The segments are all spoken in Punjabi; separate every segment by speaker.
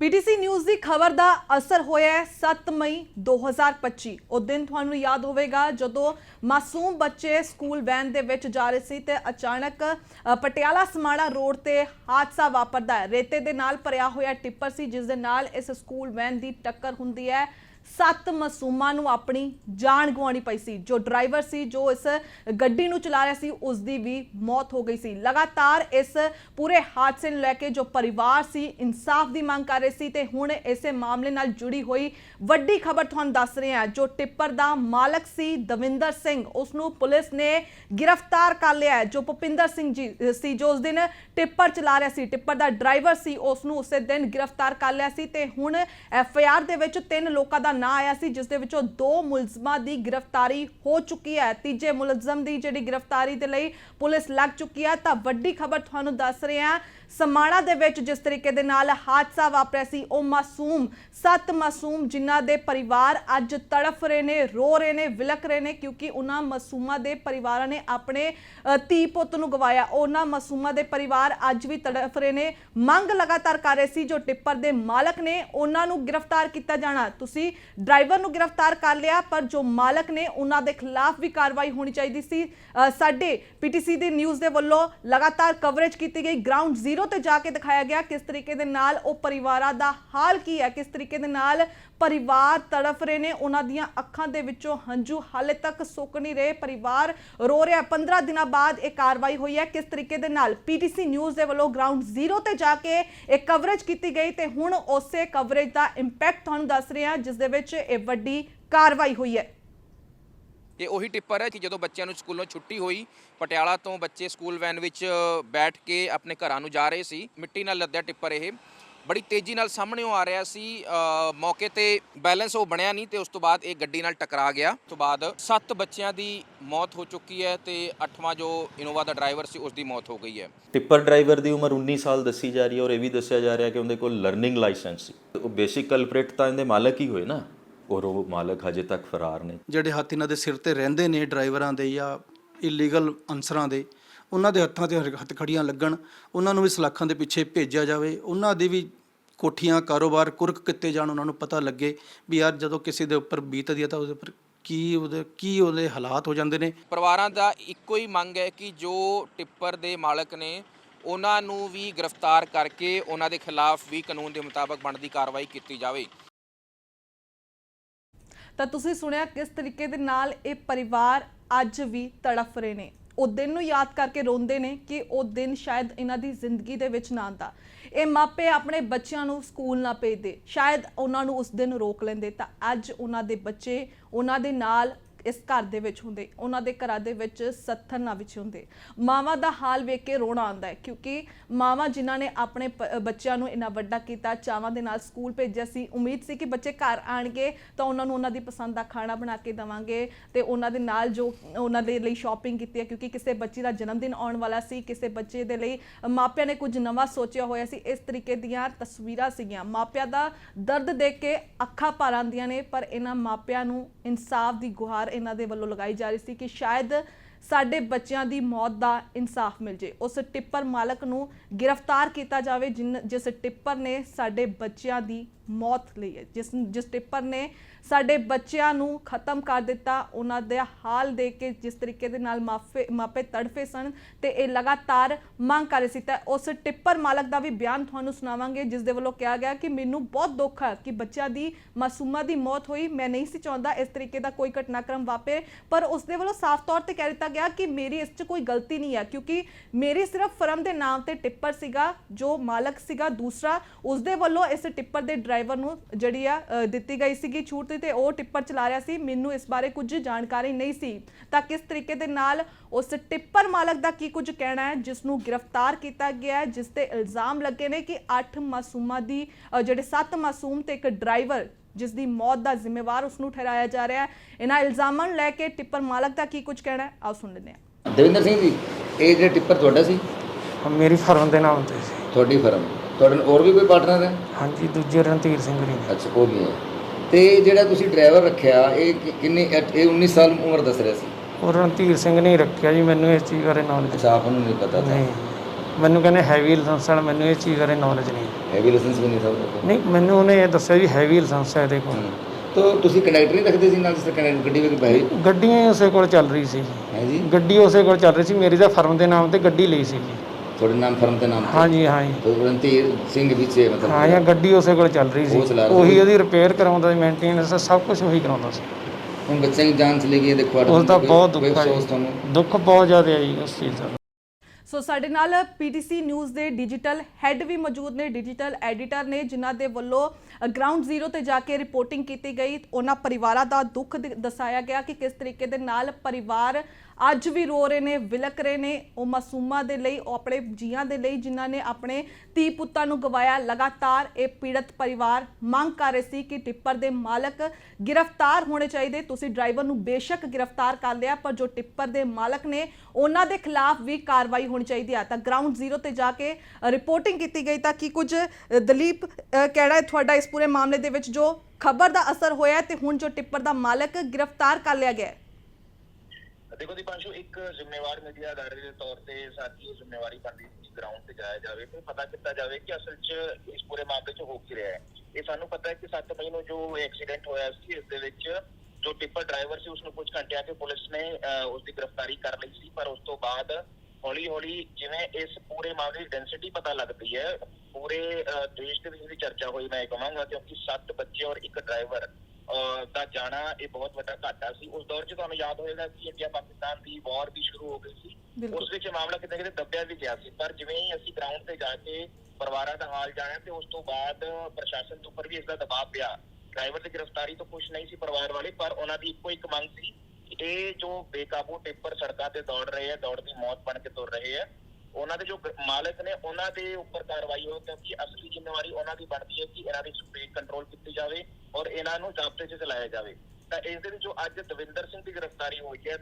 Speaker 1: ਪੀਟੀਸੀ ਨਿਊਜ਼ ਦੀ ਖਬਰ ਦਾ ਅਸਰ ਹੋਇਆ ਹੈ 7 ਮਈ 2025 ਉਹ ਦਿਨ ਤੁਹਾਨੂੰ ਯਾਦ ਹੋਵੇਗਾ ਜਦੋਂ ਮਾਸੂਮ ਬੱਚੇ ਸਕੂਲ ਵੈਨ ਦੇ ਵਿੱਚ ਜਾ ਰਹੇ ਸੀ ਤੇ ਅਚਾਨਕ ਪਟਿਆਲਾ ਸਮਾਣਾ ਰੋਡ ਤੇ ਹਾਦਸਾ ਵਾਪਰਦਾ ਹੈ। ਰੇਤੇ ਦੇ ਨਾਲ ਭਰਿਆ ਹੋਇਆ ਟਿੱਪਰ ਸੀ, ਜਿਸ ਦੇ ਨਾਲ ਇਸ ਸਕੂਲ ਵੈਨ ਦੀ ਟੱਕਰ ਹੁੰਦੀ ਹੈ। ਸੱਤ ਮਾਸੂਮਾਂ ਨੂੰ ਆਪਣੀ ਜਾਨ ਗਵਾਉਣੀ ਪਈ ਸੀ। ਜੋ ਡਰਾਈਵਰ ਸੀ, ਜੋ ਇਸ ਗੱਡੀ ਨੂੰ ਚਲਾ ਰਿਹਾ ਸੀ ਉਸ ਦੀ ਵੀ ਮੌਤ ਹੋ ਗਈ ਸੀ। ਲਗਾਤਾਰ ਇਸ ਪੂਰੇ ਹਾਦਸੇ ਨੂੰ ਲੈ ਕੇ ਜੋ ਪਰਿਵਾਰ ਸੀ, ਇਨਸਾਫ ਦੀ ਮੰਗ ਕਰ ਰਹੇ ਸੀ ਤੇ ਹੁਣ ਇਸੇ ਮਾਮਲੇ ਨਾਲ ਜੁੜੀ ਹੋਈ ਵੱਡੀ ਖਬਰ ਤੁਹਾਨੂੰ ਦੱਸ ਰਹੇ ਹਾਂ। ਜੋ ਟਿੱਪਰ ਦਾ ਮਾਲਕ ਸੀ, ਦਵਿੰਦਰ ਸਿੰਘ ਉਸ ਨੂੰ ਪੁਲਿਸ ਨੇ ਗ੍ਰਿਫਤਾਰ ਕਰ ਲਿਆ ਹੈ। ਜੋ ਭੁਪਿੰਦਰ ਸਿੰਘ ਜੀ ਸੀ, ਜੋ ਉਸ ਦਿਨ ਟਿੱਪਰ ਚਲਾ ਰਿਹਾ ਸੀ, ਟਿੱਪਰ ਦਾ ਡਰਾਈਵਰ ਸੀ ਉਸ ਨੂੰ ਉਸੇ ਦਿਨ ਗ੍ਰਿਫਤਾਰ ਕਰ ਲਿਆ ਸੀ ਤੇ ਹੁਣ ਐਫ ਆਈ ਆਰ ਦੇ ਵਿੱਚ ਤਿੰਨ ਲੋਕਾਂ ਦਾ ਨਾਂ ਆਇਆ ਸੀ, ਜਿਸ ਦੇ ਵਿੱਚੋਂ ਦੋ ਮੁਲਜ਼ਮਾਂ ਦੀ ਗ੍ਰਿਫਤਾਰੀ ਹੋ ਚੁੱਕੀ ਹੈ। ਤੀਜੇ ਮੁਲਜ਼ਮ ਦੀ ਜਿਹੜੀ ਗ੍ਰਿਫਤਾਰੀ ਦੇ ਲਈ ਪੁਲਿਸ ਲੱਗ ਚੁੱਕੀ ਹੈ। ਤਾਂ ਵੱਡੀ ਖਬਰ ਤੁਹਾਨੂੰ ਦੱਸ ਰਹੇ ਹਾਂ ਸਮਾਣਾ ਦੇ ਵਿੱਚ ਜਿਸ ਤਰੀਕੇ ਦੇ ਨਾਲ ਹਾਦਸਾ ਵਾਪਰਿਆ ਸੀ ਉਹ ਮਾਸੂਮ ਸੱਤ ਮਾਸੂਮ ਜਿਨ੍ਹਾਂ ਦੇ ਪਰਿਵਾਰ ਅੱਜ ਤੜਫ ਰਹੇ ਨੇ ਰੋ ਰਹੇ ਨੇ ਵਿਲਕ ਰਹੇ ਨੇ ਕਿਉਂਕਿ ਉਹਨਾਂ ਮਾਸੂਮਾਂ ਦੇ ਪਰਿਵਾਰਾਂ ਨੇ ਆਪਣੇ ਧੀ ਪੁੱਤ ਨੂੰ ਗਵਾਇਆ। ਉਹਨਾਂ ਮਾਸੂਮਾਂ ਦੇ ਪਰਿਵਾਰ ਅੱਜ ਵੀ ਤੜਫ ਰਹੇ ਨੇ। ਮੰਗ ਲਗਾਤਾਰ ਕਰ ਰਹੇ ਸੀ ਜੋ ਟਿੱਪਰ ਦੇ ਮਾਲਕ ਨੇ ਉਹਨਾਂ ਨੂੰ ਗ੍ਰਿਫਤਾਰ ਕੀਤਾ ਜਾਣਾ। ਤੁਸੀਂ ਡਰਾਈਵਰ ਨੂੰ ਗ੍ਰਿਫਤਾਰ ਕਰ ਲਿਆ ਪਰ ਜੋ ਮਾਲਕ ਨੇ ਉਹਨਾਂ ਦੇ ਖਿਲਾਫ ਵੀ ਕਾਰਵਾਈ ਹੋਣੀ ਚਾਹੀਦੀ ਸੀ। ਅ, ਸਾਡੇ ਪੀਟੀਸੀ ਦੇ ਨਿਊਜ਼ ਦੇ ਵੱਲੋਂ ਲਗਾਤਾਰ ਕਵਰੇਜ ਕੀਤੀ ਗਈ। ਗਰਾਊਂਡ ਜ਼ੀਰੋ ਤੇ ਜਾ ਕੇ ਦਿਖਾਇਆ ਗਿਆ ਕਿਸ ਤਰੀਕੇ ਦੇ ਨਾਲ ਉਹ ਪਰਿਵਾਰਾਂ ਦਾ ਹਾਲ ਕੀ ਹੈ, ਕਿਸ ਤਰੀਕੇ ਦੇ ਨਾਲ ਪਰਿਵਾਰ ਤੜਫ ਰਹੇ ਨੇ, ਉਹਨਾਂ ਦੀਆਂ ਅੱਖਾਂ ਦੇ ਵਿੱਚੋਂ ਹੰਝੂ ਹਾਲੇ ਤੱਕ ਸੁੱਕ ਨਹੀਂ ਰਹੇ, ਪਰਿਵਾਰ ਰੋ ਰਿਹਾ 15 ਦਿਨਾਂ ਬਾਅਦ ਇਹ ਕਾਰਵਾਈ ਹੋਈ ਹੈ। ਕਿਸ ਤਰੀਕੇ ਦੇ ਨਾਲ ਪੀਟੀਸੀ ਨਿਊਜ਼ ਦੇ ਵੱਲੋਂ ਗਰਾਊਂਡ ਜ਼ੀਰੋ ਤੇ ਜਾ ਕੇ ਇਹ ਕਵਰੇਜ ਕੀਤੀ ਗਈ ਤੇ ਹੁਣ ਉਸੇ ਕਵਰੇਜ ਦਾ ਇੰਪੈਕਟ ਤੁਹਾਨੂੰ ਦੱਸ ਰਹੇ ਹਾਂ, ਜਿਸ ਦੇ ਵਿੱਚ ਇਹ ਵੱਡੀ ਕਾਰਵਾਈ ਹੋਈ ਹੈ।
Speaker 2: ਇਹ ਉਹੀ ਟਿੱਪਰ ਹੈ ਕਿ ਜਦੋਂ ਬੱਚਿਆਂ ਨੂੰ ਸਕੂਲੋਂ ਛੁੱਟੀ ਹੋਈ, ਪਟਿਆਲਾ ਤੋਂ ਬੱਚੇ ਸਕੂਲ ਵੈਨ ਵਿੱਚ ਬੈਠ ਕੇ ਆਪਣੇ ਘਰਾਂ ਨੂੰ ਜਾ ਰਹੇ ਸੀ। ਮਿੱਟੀ ਨਾਲ ਲੱਦਿਆ ਟਿੱਪਰ ਇਹ। ਬੜੀ ਤੇਜ਼ੀ ਨਾਲ ਸਾਹਮਣੇ ਆ ਰਿਹਾ ਸੀ ਮੌਕੇ ਤੇ ਬੈਲੈਂਸ ਉਹ ਬਣਿਆ ਨਹੀਂ ਤੇ ਉਸ ਤੋਂ ਬਾਅਦ ਇਹ ਗੱਡੀ ਨਾਲ ਟਕਰਾ ਗਿਆ। ਉਸ ਤੋਂ ਬਾਅਦ ਸੱਤ ਬੱਚਿਆਂ ਦੀ ਮੌਤ ਹੋ ਚੁੱਕੀ ਹੈ ਤੇ ਅੱਠਵਾਂ ਜੋ ਇਨੋਵਾ ਦਾ ਡਰਾਈਵਰ ਸੀ, ਉਸ ਦੀ ਮੌਤ ਹੋ ਗਈ ਹੈ।
Speaker 3: ਟਿੱਪਰ ਡਰਾਈਵਰ ਦੀ ਉਮਰ 19 ਸਾਲ ਦੱਸੀ ਜਾ ਰਹੀ ਹੈ ਔਰ ਇਹ ਵੀ ਦੱਸਿਆ ਜਾ ਰਿਹਾ ਕਿ ਉਹਦੇ ਕੋਲ ਲਰਨਿੰਗ ਲਾਇਸੈਂਸ ਸੀ। ਉਹ ਬੇਸਿਕ ਕਲਪ੍ਰੇਟ ਤਾਂ ਇਹਦੇ ਮਾਲਕ ਹੀ ਹੋਏ ਨਾ। ਔਰ ਉਹ ਮਾਲਕ ਹਜੇ ਤੱਕ ਫਰਾਰ ਨੇ।
Speaker 4: ਜਿਹੜੇ ਹੱਥ ਇਹਨਾਂ ਦੇ ਸਿਰ ਤੇ ਰਹਿੰਦੇ ਨੇ ਡਰਾਈਵਰਾਂ ਦੇ ਜਾਂ ਇਲੀਗਲ ਅਨਸਰਾਂ ਦੇ ਉਹਨਾਂ ਦੇ ਹੱਥਾਂ ਤੇ ਹੱਥ ਖੜੀਆਂ ਲੱਗਣ ਉਹਨਾਂ ਨੂੰ ਵੀ ਸਲਾਖਾਂ ਦੇ ਪਿੱਛੇ ਭੇਜਿਆ ਜਾਵੇ। ਉਹਨਾਂ ਦੇ ਵੀ ਕੋਠੀਆਂ ਕਾਰੋਬਾਰ ਕੁਰਕ ਕਿੱਤੇ ਜਾਣ ਉਹਨਾਂ ਨੂੰ ਪਤਾ ਲੱਗੇ ਵੀ ਯਾਰ ਜਦੋਂ ਕਿਸੇ ਦੇ ਉੱਪਰ ਬੀਤਦੀ ਹੈ ਤਾਂ ਉਹਦੇ ਉੱਪਰ ਕੀ ਉਹਦੇ ਕੀ ਉਹਦੇ ਹਾਲਾਤ ਹੋ ਜਾਂਦੇ ਨੇ।
Speaker 2: ਪਰਿਵਾਰਾਂ ਦਾ ਇੱਕੋ ਹੀ ਮੰਗ ਹੈ ਕਿ ਜੋ ਟਿੱਪਰ ਦੇ ਮਾਲਕ ਨੇ ਉਹਨਾਂ ਨੂੰ ਵੀ ਗ੍ਰਿਫਤਾਰ ਕਰਕੇ ਉਹਨਾਂ ਦੇ ਖਿਲਾਫ ਵੀ ਕਾਨੂੰਨ ਦੇ ਮੁਤਾਬਕ ਬਣਦੀ ਕਾਰਵਾਈ ਕੀਤੀ ਜਾਵੇ।
Speaker 1: ਤਾਂ ਤੁਸੀਂ ਸੁਣਿਆ ਕਿਸ ਤਰੀਕੇ ਦੇ ਨਾਲ ਇਹ ਪਰਿਵਾਰ ਅੱਜ ਵੀ ਤੜਫ ਰਹੇ ਨੇ? ਉਹ ਦਿਨ ਨੂੰ ਯਾਦ ਕਰਕੇ ਰੋਂਦੇ ਨੇ ਕਿ ਉਹ ਦਿਨ ਸ਼ਾਇਦ ਇਹਨਾਂ ਦੀ ਜ਼ਿੰਦਗੀ ਦੇ ਵਿੱਚ ਨਾ ਆਂਦਾ ਇਹ ਮਾਪੇ ਆਪਣੇ ਬੱਚਿਆਂ ਨੂੰ ਸਕੂਲ ਨਾ ਭੇਜਦੇ। ਸ਼ਾਇਦ ਉਹਨਾਂ ਨੂੰ ਉਸ ਦਿਨ ਰੋਕ ਲੈਂਦੇ ਤਾਂ ਅੱਜ ਉਹਨਾਂ ਦੇ ਬੱਚੇ, ਉਹਨਾਂ ਦੇ ਨਾਲ ਇਸ ਘਰ ਦੇ ਵਿੱਚ ਹੁੰਦੇ, ਉਹਨਾਂ ਦੇ ਘਰਾਂ ਦੇ ਵਿੱਚ ਸੱਥਰ ਨਾ ਵਿੱਚ ਹੁੰਦੇ। ਮਾਵਾਂ ਦਾ ਹਾਲ ਵੇਖ ਕੇ ਰੋਣਾ ਆਉਂਦਾ ਹੈ, ਕਿਉਂਕਿ ਮਾਵਾਂ ਜਿਨ੍ਹਾਂ ਨੇ ਆਪਣੇ ਪ- ਬੱਚਿਆਂ ਨੂੰ ਇੰਨਾ ਵੱਡਾ ਕੀਤਾ, ਚਾਵਾਂ ਦੇ ਨਾਲ ਸਕੂਲ ਭੇਜਿਆ ਸੀ, ਉਮੀਦ ਸੀ ਕਿ ਬੱਚੇ ਘਰ ਆਣਗੇ ਤਾਂ ਉਹਨਾਂ ਨੂੰ ਉਹਨਾਂ ਦੀ ਪਸੰਦ ਦਾ ਖਾਣਾ ਬਣਾ ਕੇ ਦੇਵਾਂਗੇ ਤੇ ਉਹਨਾਂ ਦੇ ਨਾਲ ਜੋ ਉਹਨਾਂ ਦੇ ਲਈ ਸ਼ਾਪਿੰਗ ਕੀਤੀ ਹੈ, ਕਿਉਂਕਿ ਕਿਸੇ ਬੱਚੀ ਦਾ ਜਨਮ ਦਿਨ ਆਉਣ ਵਾਲਾ ਸੀ, ਕਿਸੇ ਬੱਚੇ ਦੇ ਲਈ ਮਾਪਿਆਂ ਨੇ ਕੁਝ ਨਵਾਂ ਸੋਚਿਆ ਹੋਇਆ ਸੀ, ਇਸ ਤਰੀਕੇ ਦੀਆਂ ਤਸਵੀਰਾਂ ਸੀਗੀਆਂ। ਮਾਪਿਆਂ ਦਾ ਦਰਦ ਦੇਖ ਕੇ ਅੱਖਾਂ ਭਰ ਆਉਂਦੀਆਂ ਨੇ, ਪਰ ਇਹਨਾਂ ਮਾਪਿਆਂ ਨੂੰ ਇਨਸਾਫ ਦੀ ਗੁਹਾਰ ਇਹਨਾਂ ਦੇ ਵੱਲੋਂ ਲਗਾਈ ਜਾ ਰਹੀ ਸੀ ਕਿ ਸ਼ਾਇਦ ਸਾਡੇ ਬੱਚਿਆਂ ਦੀ ਮੌਤ ਦਾ ਇਨਸਾਫ ਮਿਲ ਜੇ। ਉਸ ਟਿੱਪਰ ਮਾਲਕ ਨੂੰ ਗ੍ਰਿਫਤਾਰ ਕੀਤਾ ਜਾਵੇ, ਜਿਨ, ਜਿਸ ਟਿੱਪਰ ਨੇ ਸਾਡੇ ਬੱਚਿਆਂ ਦੀ ਮੌਤ ਲਈ ਹੈ। ਜਿਸ ਜਿਸ ਟਿੱਪਰ ਨੇ ਸਾਡੇ ਬੱਚਿਆਂ ਨੂੰ ਖਤਮ ਕਰ ਦਿੱਤਾ, ਉਹਨਾਂ ਦੇ ਹਾਲ ਦੇਖ ਕੇ ਜਿਸ ਤਰੀਕੇ ਦੇ ਨਾਲ ਮਾਪੇ ਮਾਪੇ ਤੜਫੇ ਸਨ ਤੇ ਇਹ ਲਗਾਤਾਰ ਮੰਗ ਕਰ ਰਹੇ ਸੀ। ਤਾਂ ਉਸ ਟਿੱਪਰ ਮਾਲਕ ਦਾ ਵੀ ਬਿਆਨ ਤੁਹਾਨੂੰ ਸੁਣਾਵਾਂਗੇ, ਜਿਸ ਦੇ ਵੱਲੋਂ ਕਿਹਾ ਗਿਆ ਕਿ ਮੈਨੂੰ ਬਹੁਤ ਦੁੱਖ ਹੈ ਕਿ ਬੱਚਿਆਂ ਦੀ ਮਾਸੂਮਾ ਦੀ ਮੌਤ ਹੋਈ, ਮੈਂ ਨਹੀਂ ਸੀ ਚਾਹੁੰਦਾ ਇਸ ਤਰੀਕੇ ਦਾ ਕੋਈ ਘਟਨਾਕ੍ਰਮ ਵਾਪਰੇ। ਪਰ ਉਸ ਦੇ ਵੱਲੋਂ ਸਾਫ਼ ਤੌਰ ਤੇ ਕਹਿ ਦਿੱਤਾ ਗਿਆ ਕਿ ਮੇਰੀ ਇਸ 'ਚ ਕੋਈ ਗਲਤੀ ਨਹੀਂ ਹੈ, ਕਿਉਂਕਿ ਮੇਰੀ ਸਿਰਫ ਫਰਮ ਦੇ ਨਾਮ ਤੇ ਟਿੱਪਰ ਸੀਗਾ, ਜੋ ਮਾਲਕ ਸੀਗਾ ਦੂਸਰਾ, ਉਸ ਦੇ ਵੱਲੋਂ ਇਸ ਟਿੱਪਰ ਦੇ ਡਰਾਈਵਰ ਨੂੰ ਜਿਹੜੀ ਆ ਦਿੱਤੀ ਗਈ ਸੀਗੀ ਛੂਟ। ਤੇ ਉਹ ਟਿੱਪਰ ਚਲਾ ਰਿਹਾ ਸੀ। ਮੈਨੂੰ ਇਸ ਬਾਰੇ ਕੁਝ ਜਾਣਕਾਰੀ ਨਹੀਂ ਸੀ। ਤਾਂ ਕਿਸ ਤਰੀਕੇ ਦੇ ਨਾਲ ਉਸ ਟਿੱਪਰ ਮਾਲਕ ਦਾ ਕੀ ਕੁਝ ਕਹਿਣਾ ਹੈ ਜਿਸ ਨੂੰ ਗ੍ਰਿਫਤਾਰ ਕੀਤਾ ਗਿਆ ਹੈ ਜਿਸ ਤੇ ਇਲਜ਼ਾਮ ਲੱਗੇ ਨੇ ਕਿ 8 ਮਾਸੂਮਾਂ ਦੀ ਜਿਹੜੇ 7 ਮਾਸੂਮ ਤੇ ਇੱਕ ਡਰਾਈਵਰ ਜਿਸ ਦੀ ਮੌਤ ਦਾ ਜ਼ਿੰਮੇਵਾਰ ਉਸ ਨੂੰ ਠਹਿਰਾਇਆ ਜਾ ਰਿਹਾ ਹੈ। ਇਹਨਾਂ ਇਲਜ਼ਾਮਾਂ ਨੂੰ ਲੈ ਕੇ ਟਿੱਪਰ ਮਾਲਕ ਦਾ ਕੀ ਕੁਝ ਕਹਿਣਾ ਹੈ ਆਓ ਸੁਣ ਲੈਂਦੇ ਹਾਂ।
Speaker 5: ਦਵਿੰਦਰ ਸਿੰਘ ਜੀ ਇਹ ਜਿਹੜਾ ਟਿੱਪਰ ਤੁਹਾਡਾ ਸੀ?
Speaker 6: ਮੇਰੀ ਫਰਮ ਦੇ ਨਾਮ ਤੇ ਸੀ।
Speaker 5: ਤੁਹਾਡੀ ਫਰਮ। ਤੁਹਾਡੇ ਨਾਲ ਹੋਰ ਵੀ ਕੋਈ ਪਾਰਟਨਰ ਹੈ?
Speaker 6: ਹਾਂਜੀ ਦੂਜੇ ਰਣਧੀਰ ਸਿੰਘ ਜੀ
Speaker 5: ਅੱਛਾ ਉਹ ਵੀ ਹੈ। ਤੇ ਜਿਹੜਾ ਤੁਸੀਂ ਡਰਾਈਵਰ ਰੱਖਿਆ ਇਹ ਕਿ- ਕਿੰਨੀ ਇਹ 19 ਸਾਲ ਉਮਰ ਦੱਸ ਰਿਹਾ ਸੀ?
Speaker 6: ਉਹ ਰਣਧੀਰ ਸਿੰਘ ਨੇ ਹੀ ਰੱਖਿਆ ਜੀ ਮੈਨੂੰ ਇਸ ਚੀਜ਼ ਬਾਰੇ ਨੌਲੇਜ
Speaker 5: ਅੱਛਾ ਆਪ ਨੂੰ ਨਹੀਂ ਪਤਾ ਤਾਂ।
Speaker 6: ਨਹੀਂ। ਮੈਨੂੰ ਕਹਿੰਦੇ ਹੈਵੀ ਲਾਇਸੈਂਸ ਵਾਲਾ ਮੈਨੂੰ ਇਹ ਚੀਜ਼ ਬਾਰੇ ਨੌਲੇਜ ਨਹੀਂ।
Speaker 5: ਹੈਵੀ ਲਾਇਸੈਂਸ ਵੀ ਨਹੀਂ ਸਭ
Speaker 6: ਨਹੀਂ ਮੈਨੂੰ ਉਹਨੇ ਇਹ ਦੱਸਿਆ ਵੀ ਹੈਵੀ ਲਾਇਸੈਂਸ ਹੈ ਇਹਦੇ ਕੋਲ।
Speaker 5: ਤੋ ਤੁਸੀਂ ਕੰਡਕਟਰ ਹੀ ਰੱਖਦੇ ਸੀ ਨਾਲ ਜਿਸ ਕੰਡਕਟਰ ਗੱਡੀ ਵਿੱਚ ਬਹਿ
Speaker 6: ਗੱਡੀਆਂ ਹੀ ਉਸੇ ਕੋਲ ਚੱਲ ਰਹੀ ਸੀ।
Speaker 5: ਹੈ ਜੀ?
Speaker 6: ਗੱਡੀ ਉਸੇ ਕੋਲ ਚੱਲ ਰਹੀ ਸੀ ਮੇਰੀ ਤਾਂ ਫਰਮ ਦੇ ਨਾਮ ਤੇ ਗੱਡੀ ਲਈ ਸੀ।
Speaker 5: ਤੁਹਾਡੇ ਨਾਮ ਫਰਮ ਦੇ ਨਾਮ ਤੇ?
Speaker 6: ਹਾਂਜੀ ਹਾਂਜੀ।
Speaker 5: ਤੋ ਰਣਧੀਰ ਸਿੰਘ ਵਿੱਚ ਇਹ ਮਤਲਬ
Speaker 6: ਹਾਂ ਇਹ ਗੱਡੀ ਉਸੇ ਕੋਲ ਚੱਲ ਰਹੀ
Speaker 5: ਉਹ
Speaker 6: ਸੀ
Speaker 5: ਚਲਾ ਰਹੀ
Speaker 6: ਉਹੀ ਉਹਦੀ ਰਿਪੇਅਰ ਕਰਾਉਂਦਾ ਸੀ ਮੇਨਟੇਨੈਂਸ ਸਭ ਕੁਝ ਉਹੀ ਕਰਾਉਂਦਾ ਸੀ।
Speaker 5: ਹੁਣ ਬੱਚਿਆਂ ਦੀ ਜਾਨ ਚਲੀ ਗਈ ਹੈ, ਦੇਖੋ
Speaker 6: ਉਸ ਦਾ ਬਹੁਤ ਦੁੱਖ ਹੈ
Speaker 5: ਅਫਸੋਸ ਤੁਹਾਨੂੰ?
Speaker 6: ਦੁੱਖ ਬਹੁਤ ਜ਼ਿਆਦਾ ਹੈ ਜੀ ਉਸ ਚੀਜ਼ ਦਾ।
Speaker 1: ਸੋ ਸਾਡੇ ਨਾਲ ਪੀਟੀਸੀ ਨਿਊਜ਼ ਦੇ ਡਿਜੀਟਲ ਹੈੱਡ ਵੀ ਮੌਜੂਦ ਨੇ ਡਿਜੀਟਲ ਐਡੀਟਰ ਨੇ ਜਿਨ੍ਹਾਂ ਦੇ ਵੱਲੋਂ ਗਰਾਊਂਡ ਜ਼ੀਰੋ ਤੇ ਜਾ ਕੇ ਰਿਪੋਰਟਿੰਗ ਕੀਤੀ ਗਈ। ਉਹਨਾਂ ਪਰਿਵਾਰਾਂ ਦਾ ਦੁੱਖ ਦ- ਦਰਸਾਇਆ ਗਿਆ ਕਿ ਕਿਸ ਤਰੀਕੇ ਦੇ ਨਾਲ ਪਰਿਵਾਰ ਅੱਜ ਵੀ ਰੋ ਰਹੇ ਨੇ ਵਿਲਕ ਰਹੇ ਨੇ। ਉਹ ਮਾਸੂਮਾਂ ਦੇ ਲਈ ਉਹ ਆਪਣੇ ਜੀਆਂ ਦੇ ਲਈ ਜਿਨ੍ਹਾਂ ਨੇ ਆਪਣੇ ਧੀ ਪੁੱਤਾਂ ਨੂੰ ਗਵਾਇਆ ਲਗਾਤਾਰ ਇਹ ਪੀੜਤ ਪਰਿਵਾਰ ਮੰਗ ਕਰ ਰਹੇ ਸੀ ਕਿ ਟਿੱਪਰ ਦੇ ਮਾਲਕ ਗ੍ਰਿਫਤਾਰ ਹੋਣੇ ਚਾਹੀਦੇ। ਤੁਸੀਂ ਡਰਾਈਵਰ ਨੂੰ ਬੇਸ਼ੱਕ ਗ੍ਰਿਫਤਾਰ ਕਰ ਲਿਆ ਪਰ ਜੋ ਟਿੱਪਰ ਦੇ ਮਾਲਕ ਨੇ ਉਹਨਾਂ ਦੇ ਖਿਲਾਫ ਵੀ ਕਾਰਵਾਈ ਹੋਣੀ ਚਾਹੀਦੀ ਆ। ਤਾਂ ਗਰਾਊਂਡ ਜ਼ੀਰੋ ਤੇ ਜਾ ਕੇ ਰਿਪੋਰਟਿੰਗ ਕੀਤੀ ਗਈ ਤਾਂ ਕਿ ਕੁਝ ਦਲੀਪ ਅ, ਕਿਹੜਾ ਹੈ ਤੁਹਾਡਾ ਇਸ ਪੂਰੇ ਮਾਮਲੇ ਦੇ ਵਿੱਚ ਜੋ ਖਬਰ ਦਾ ਅਸਰ ਹੋਇਆ ਹੈ ਤੇ ਹੁਣ ਜੋ ਟਿੱਪਰ ਦਾ ਮਾਲਕ ਗ੍ਰਿਫਤਾਰ ਕਰ ਲਿਆ ਗਿਆ
Speaker 7: ਦੇਖੋ ਦੀਪਾਂਸ਼ੂ ਇੱਕ ਜ਼ਿੰਮੇਵਾਰ ਮੀਡੀਆ ਅਦਾਰੇ ਦੇ ਤੌਰ ਤੇ ਸਾਡੀ ਇਹ ਜ਼ਿੰਮੇਵਾਰੀ ਬਣਦੀ ਹੈ ਕਿ ਗਰਾਊਂਡ ਤੇ ਜਾਇਆ ਜਾਵੇ ਤੇ ਪਤਾ ਕੀਤਾ ਜਾਵੇ ਕਿ ਅਸਲ 'ਚ ਇਸ ਪੂਰੇ ਮਾਮਲੇ 'ਚ ਹੋ ਕੀ ਰਿਹਾ ਹੈ। ਇਹ ਸਾਨੂੰ ਪਤਾ ਹੈ ਕਿ 7 ਮਈ ਨੂੰ ਜੋ ਐਕਸੀਡੈਂਟ ਹੋਇਆ ਸੀ ਇਸ ਦੇ ਵਿੱਚ ਜੋ ਟਿੱਪਰ ਡਰਾਈਵਰ ਸੀ ਉਸ ਨੂੰ ਕੁਝ ਘੰਟਿਆਂ ਕੇ ਪੁਲਿਸ ਨੇ ਅਹ, ਉਸ ਦੀ ਗ੍ਰਿਫਤਾਰੀ ਕਰ ਲਈ ਸੀ ਪਰ ਉਸ ਤੋਂ ਬਾਅਦ ਹੌਲੀ ਹੌਲੀ ਜਿਵੇਂ ਇਸ ਪੂਰੇ ਮਾਮਲੇ ਦੀ ਡੈਂਸਿਟੀ ਪਤਾ ਲੱਗਦੀ ਹੈ ਪੂਰੇ ਦੇਸ਼ ਦੇ ਵਿੱਚ ਵੀ ਚਰਚਾ ਹੋਈ ਮੈਂ ਇਹ ਕਹਾਂਗਾ ਕਿਉਂਕਿ 7 ਬੱਚੇ ਔਰ ਇੱਕ ਡਰਾਈਵਰ ਦਾ ਜਾਣਾ ਇਹ ਬਹੁਤ ਵੱਡਾ ਘਾਟਾ ਸੀ। ਉਸ ਦੌਰ 'ਚ ਤੁਹਾਨੂੰ ਯਾਦ ਹੋਏਗਾ ਕਿ ਇੰਡੀਆ ਪਾਕਿਸਤਾਨ ਦੀ ਵਾਰ ਵੀ ਸ਼ੁਰੂ ਹੋ ਗਈ ਸੀ। ਉਸ ਵਿੱਚ ਇਹ ਮਾਮਲਾ ਕਿਤੇ ਕਿਤੇ ਦੱਬਿਆ ਵੀ ਗਿਆ ਸੀ। ਪਰ ਜਿਵੇਂ ਹੀ ਅਸੀਂ ਗਰਾਊਂਡ ਤੇ ਜਾ ਕੇ ਪਰਿਵਾਰਾਂ ਦਾ ਹਾਲ ਜਾਣਿਆ ਤੇ ਉਸ ਤੋਂ ਬਾਅਦ ਪ੍ਰਸ਼ਾਸਨ ਦੇ ਉੱਪਰ ਵੀ ਇਸ ਦਾ ਦਬਾਅ ਪਿਆ। ਡਰਾਈਵਰ ਦੀ ਗ੍ਰਿਫਤਾਰੀ ਤੋਂ ਖੁਸ਼ ਨਹੀਂ ਸੀ ਪਰਿਵਾਰ ਵਾਲੇ ਪਰ ਉਹਨਾਂ ਦੀ ਇੱਕੋ ਇੱਕ ਮੰਗ ਸੀ ਇਹ ਜੋ ਬੇਕਾਬੂ ਟਿੱਪਰ ਸੜਕਾਂ ਤੇ ਦੌੜ ਰਹੇ ਆ ਦੌੜ ਦੀ ਮੌਤ ਬਣ ਕੇ ਤੁਰ ਰਹੇ ਆ ਉਹਨਾਂ ਦੇ ਜੋ ਮਾਲਕ ਨੇ ਉਹਨਾਂ ਦੇ ਉੱਪਰ ਕਾਰਵਾਈ ਹੋ ਕਿਉਂਕਿ ਅਸਲੀ ਜ਼ਿੰਮੇਵਾਰੀ ਉਹਨਾਂ ਦੀ ਬਣਦੀ ਹੈ ਕਿ ਇਹਨਾਂ ਦੀ ਸਪੀਡ ਕੰਟਰੋਲ ਕੀਤੀ ਜਾਵੇ। ਔਰ ਇਹਨਾਂ ਨੂੰ ਜ਼ਾਬਤੇ 'ਚ ਚਲਾਇਆ ਜਾਵੇ। ਤਾਂ ਇਸ ਦੇ ਵਿੱਚ ਜੋ ਅੱਜ ਦਵਿੰਦਰ ਸਿੰਘ ਦੀ ਗ੍ਰਿਫਤਾਰੀ ਹੋਈ ਹੈ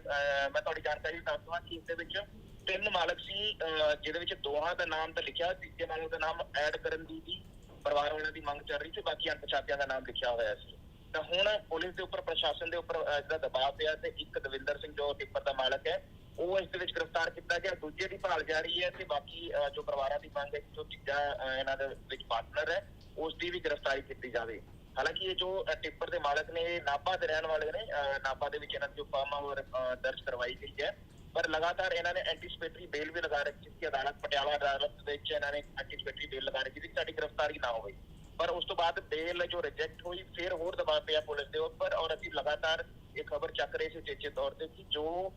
Speaker 7: ਮੈਂ ਤੁਹਾਡੀ ਜਾਣਕਾਰੀ ਦੱਸ ਦਵਾਂ ਕਿ ਇਸ ਦੇ ਵਿੱਚ ਤਿੰਨ ਮਾਲਕ ਸੀ ਜਿਹਦੇ ਵਿੱਚ ਦੋਹਾਂ ਦਾ ਨਾਮ ਤਾਂ ਲਿਖਿਆ, ਤੀਜੇ ਮਾਲਕ ਦਾ ਨਾਮ ਐਡ ਕਰਨ ਦੀ ਵੀ ਪਰਿਵਾਰ ਵਾਲਿਆਂ ਦੀ ਮੰਗ ਚੱਲ ਰਹੀ ਸੀ, ਬਾਕੀ ਅਣਪਛਾਤਿਆਂ ਦਾ ਨਾਮ ਲਿਖਿਆ ਹੋਇਆ ਸੀ। ਤਾਂ ਹੁਣ ਪੁਲਿਸ ਦੇ ਉੱਪਰ, ਪ੍ਰਸ਼ਾਸਨ ਦੇ ਉੱਪਰ ਜਿਹੜਾ ਦਬਾਅ ਪਿਆ ਤੇ ਇੱਕ ਦਵਿੰਦਰ ਸਿੰਘ ਜੋ ਟਿੱਪਰ ਦਾ ਮਾਲਕ ਹੈ, ਉਹ ਇਸ ਦੇ ਵਿੱਚ ਗ੍ਰਿਫਤਾਰ ਕੀਤਾ ਗਿਆ। ਦੂਜੇ ਦੀ ਭਾਲ ਜਾ ਰਹੀ ਹੈ ਤੇ ਬਾਕੀ ਜੋ ਪਰਿਵਾਰਾਂ ਦੀ ਮੰਗ ਹੈ ਕਿ ਜੋ ਤੀਜਾ ਇਹਨਾਂ ਦੇ ਵਿੱਚ ਪਾਰਟਨਰ ਹੈ, ਉਸ ਦੀ ਵੀ ਗ੍ਰਿਫਤਾਰੀ ਕੀਤੀ ਜਾਵੇ। ਹਾਲਾਂਕਿ ਇਹ ਜੋ ਟਿੱਪਰ ਦੇ ਮਾਲਕ ਨੇ ਇਹ ਨਾਭਾ ਦੇ ਰਹਿਣ ਵਾਲੇ ਨੇ ਅਹ, ਨਾਭਾ ਦੇ ਵਿੱਚ ਇਹਨਾਂ ਦੀ ਜੋ ਫਾਰਮ ਦਰਜ ਕਰਵਾਈ ਗਈ ਹੈ। ਪਰ ਲਗਾਤਾਰ ਇਹਨਾਂ ਨੇ ਐਂਟੀਸਪੇਟਰੀ ਬੇਲ ਵੀ ਲਗਾ ਰੱਖੀ ਸੀ। ਅਦਾਲਤ ਪਟਿਆਲਾ ਅਦਾਲਤ ਦੇ ਵਿੱਚ ਇਹਨਾਂ ਨੇ ਐਂਟੀਸਪੇਟਰੀ ਬੇਲ ਲਗਾ ਰੱਖੀ ਸੀ ਸਾਡੀ ਗ੍ਰਿਫਤਾਰੀ ਨਾ ਹੋਵੇ। ਪਰ ਉਸ ਤੋਂ ਬਾਅਦ ਬੇਲ ਜੋ ਰਿਜੈਕਟ ਹੋਈ, ਫਿਰ ਹੋਰ ਦਬਾਅ ਪਿਆ ਪੁਲਿਸ ਦੇ ਉੱਪਰ ਔਰ ਅਸੀਂ ਲਗਾਤਾਰ ਇਹ ਖਬਰ ਚੱਕ ਰਹੇ ਸੀ ਚੇਚੇ ਤੌਰ ਤੇ ਕਿ ਜੋ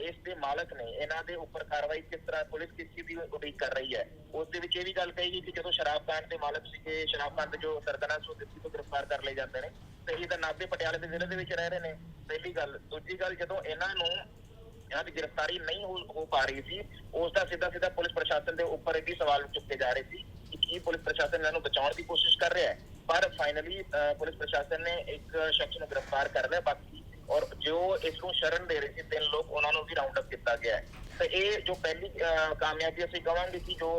Speaker 7: ਇਸ ਦੇ ਮਾਲਕ ਨੇ ਇਹਨਾਂ ਦੇ ਉੱਪਰ ਕਾਰਵਾਈ ਕਿਸ ਤਰ੍ਹਾਂ ਪੁਲਿਸ ਕਿਸ ਚੀਜ਼ ਦੀ ਉਡੀਕ ਕਰ ਰਹੀ ਹੈ, ਉਸ ਦੇ ਵਿੱਚ ਇਹ ਵੀ ਗੱਲ ਕਹੀ ਗਈ ਕਿ ਜਦੋਂ ਸ਼ਰਾਬ ਕਾਂਡ ਦੇ ਮਾਲਕ ਸੀਗੇ, ਸ਼ਰਾਬ ਕਾਂਡ ਜੋ ਸਰਗਨਾ ਸੋ ਦਿੱਤੀ ਤੋਂ ਗ੍ਰਿਫਤਾਰ ਕਰ ਲਏ ਜਾਂਦੇ ਨੇ, ਤੇ ਇਹ ਤਾਂ ਨਾਭੇ ਪਟਿਆਲੇ ਦੇ ਜ਼ਿਲ੍ਹੇ ਦੇ ਵਿੱਚ ਰਹਿ ਰਹੇ ਨੇ। ਪਹਿਲੀ ਗੱਲ, ਦੂਜੀ ਗੱਲ ਜਦੋਂ ਇਹਨਾਂ ਨੂੰ ਇਹਨਾਂ ਦੀ ਗ੍ਰਿਫਤਾਰੀ ਨਹੀਂ ਹੋ ਹੋ ਪਾ ਰਹੀ ਸੀ, ਉਸ ਦਾ ਸਿੱਧਾ ਸਿੱਧਾ ਪੁਲਿਸ ਪ੍ਰਸ਼ਾਸਨ ਦੇ ਉੱਪਰ ਇਹ ਵੀ ਸਵਾਲ ਚੁੱਕੇ ਜਾ ਰਹੇ ਸੀ ਕਿ ਪੁਲਿਸ ਪ੍ਰਸ਼ਾਸਨ ਇਹਨਾਂ ਨੂੰ ਬਚਾਉਣ ਦੀ ਕੋਸ਼ਿਸ਼ ਕਰ ਰਿਹਾ ਹੈ ਪਰ ਫਾਈਨਲੀ ਪੁਲਿਸ ਪ੍ਰਸ਼ਾਸਨ ਨੇ ਇੱਕ ਸ਼ਖਸ ਨੂੰ ਗ੍ਰਿਫਤਾਰ ਕਰ ਲਿਆ ਬਾਕੀ ਔਰ ਜੋ ਇਸ ਨੂੰ ਸ਼ਰਨ ਦੇ ਰਹੇ ਸੀ ਤਿੰਨ ਲੋਕ ਉਹਨਾਂ ਨੂੰ ਵੀ ਰਾਉਂਡ ਅਪ ਕੀਤਾ ਗਿਆ ਹੈ ਤੇ ਇਹ ਜੋ ਪਹਿਲੀ ਕਾਮਯਾਬੀ ਅਸੀਂ ਕਵਾਂਗੇ ਕਿ ਜੋ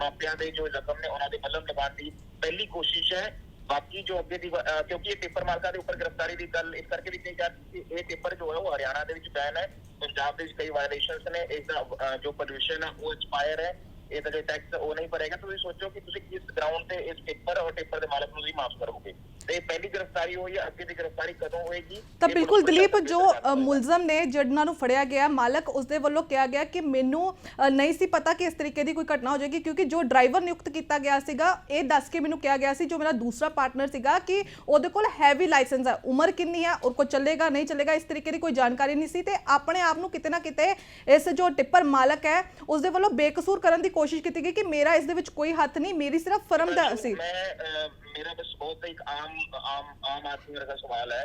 Speaker 7: ਮਾਪਿਆਂ ਦੇ ਜੋ ਜ਼ਖਮ ਨੇ ਉਹਨਾਂ ਦੇ ਮਲਮ ਲਗਾਉਣ ਦੀ ਪਹਿਲੀ ਕੋਸ਼ਿਸ਼ ਹੈ ਬਾਕੀ ਜੋ ਅੱਗੇ ਦੀ ਕਿਉਂਕਿ ਇਹ ਪੇਪਰ ਮਾਲਕਾਂ ਦੇ ਉੱਪਰ ਗ੍ਰਿਫਤਾਰੀ ਦੀ ਗੱਲ ਇਸ ਕਰਕੇ ਵੀ ਕਹੀ ਜਾ ਰਹੀ ਸੀ ਇਹ ਪੇਪਰ ਜੋ ਹੈ ਉਹ ਹਰਿਆਣਾ ਦੇ ਵਿੱਚ ਬੈਨ ਹੈ ਪੰਜਾਬ ਦੇ ਵਿੱਚ ਕਈ ਵਾਇਲੇਸ਼ਨਸ ਨੇ ਇਸ ਦਾ ਜੋ ਪੋਲੂਸ਼ਨ ਹੈ ਉਹ ਐਕਸਪਾਇਰ ਹੈ ਇਹਦਾ ਜੋ ਟੈਕਸ ਉਹ ਨਹੀਂ ਭਰੇਗਾ ਤੁਸੀਂ ਸੋਚੋ ਕਿ ਤੁਸੀਂ ਕਿਸ ਗਰਾਊਂਡ ਤੇ ਇਸ ਪੇਪਰ ਔਰ ਪੇਪਰ ਦੇ ਮਾਲਕ ਨੂੰ ਵੀ ਮਾਫ ਕਰੋਗੇ। ਤੇ ਇਹ ਪਹਿਲੀ ਗ੍ਰਿਫਤਾਰੀ ਹੋਈ ਹੈ ਅੱਗੇ ਦੀ ਗ੍ਰਿਫਤਾਰੀ ਕਦੋਂ ਹੋਏਗੀ?
Speaker 1: ਤਾਂ ਬਿਲਕੁਲ ਦਲੀਪ ਜੋ ਮੁਲਜ਼ਮ ਨੇ ਜਿਹਨਾਂ ਨੂੰ ਫੜਿਆ ਗਿਆ ਮਾਲਕ ਉਸ ਦੇ ਵੱਲੋਂ ਕਿਹਾ ਗਿਆ ਕਿ ਮੈਨੂੰ ਨਹੀਂ ਸੀ ਪਤਾ ਕਿ ਇਸ ਤਰੀਕੇ ਦੀ ਕੋਈ ਘਟਨਾ ਹੋ ਜਾਏਗੀ ਕਿਉਂਕਿ ਜੋ ਡਰਾਈਵਰ ਨਿਯੁਕਤ ਕੀਤਾ ਗਿਆ ਸੀਗਾ ਇਹ ਦੱਸ ਕੇ ਮੈਨੂੰ ਕਿਹਾ ਗਿਆ ਸੀ ਜੋ ਮੇਰਾ ਦੂਸਰਾ ਪਾਰਟਨਰ ਸੀਗਾ ਕਿ ਉਹਦੇ ਕੋਲ ਹੈਵੀ ਲਾਇਸੈਂਸ ਹੈ ਉਮਰ ਕਿੰਨੀ ਹੈ ਔਰ ਕੋ ਚੱਲੇਗਾ ਨਹੀਂ ਚੱਲੇਗਾ ਇਸ ਤਰੀਕੇ ਦੀ ਕੋਈ ਜਾਣਕਾਰੀ ਨਹੀਂ ਸੀ ਤੇ ਆਪਣੇ ਆਪ ਨੂੰ ਕਿਤੇ ਨਾ ਕਿਤੇ ਇਸ ਜੋ ਟਿੱਪਰ ਮਾਲਕ ਹੈ ਉਸ ਦੇ ਵੱਲੋਂ ਬੇਕਸੂਰ ਕਰਨ ਦੀ ਕੋਸ਼ਿਸ਼ ਕੀਤੀ ਗਈ ਕਿ ਮੇਰਾ ਇਸ ਦੇ ਵਿੱਚ ਕੋਈ ਹੱਥ ਨਹੀਂ ਮੇਰੀ ਸਿਰਫ ਫਰਮ ਦਾ ਸੀ।
Speaker 7: ਮੈਂ ਅਹ, ਮੇਰਾ ਬਸ ਬਹੁਤ ਇੱਕ ਆਮ ਆਮ ਆਮ ਆਦਮੀ ਵਰਗਾ ਸਵਾਲ ਹੈ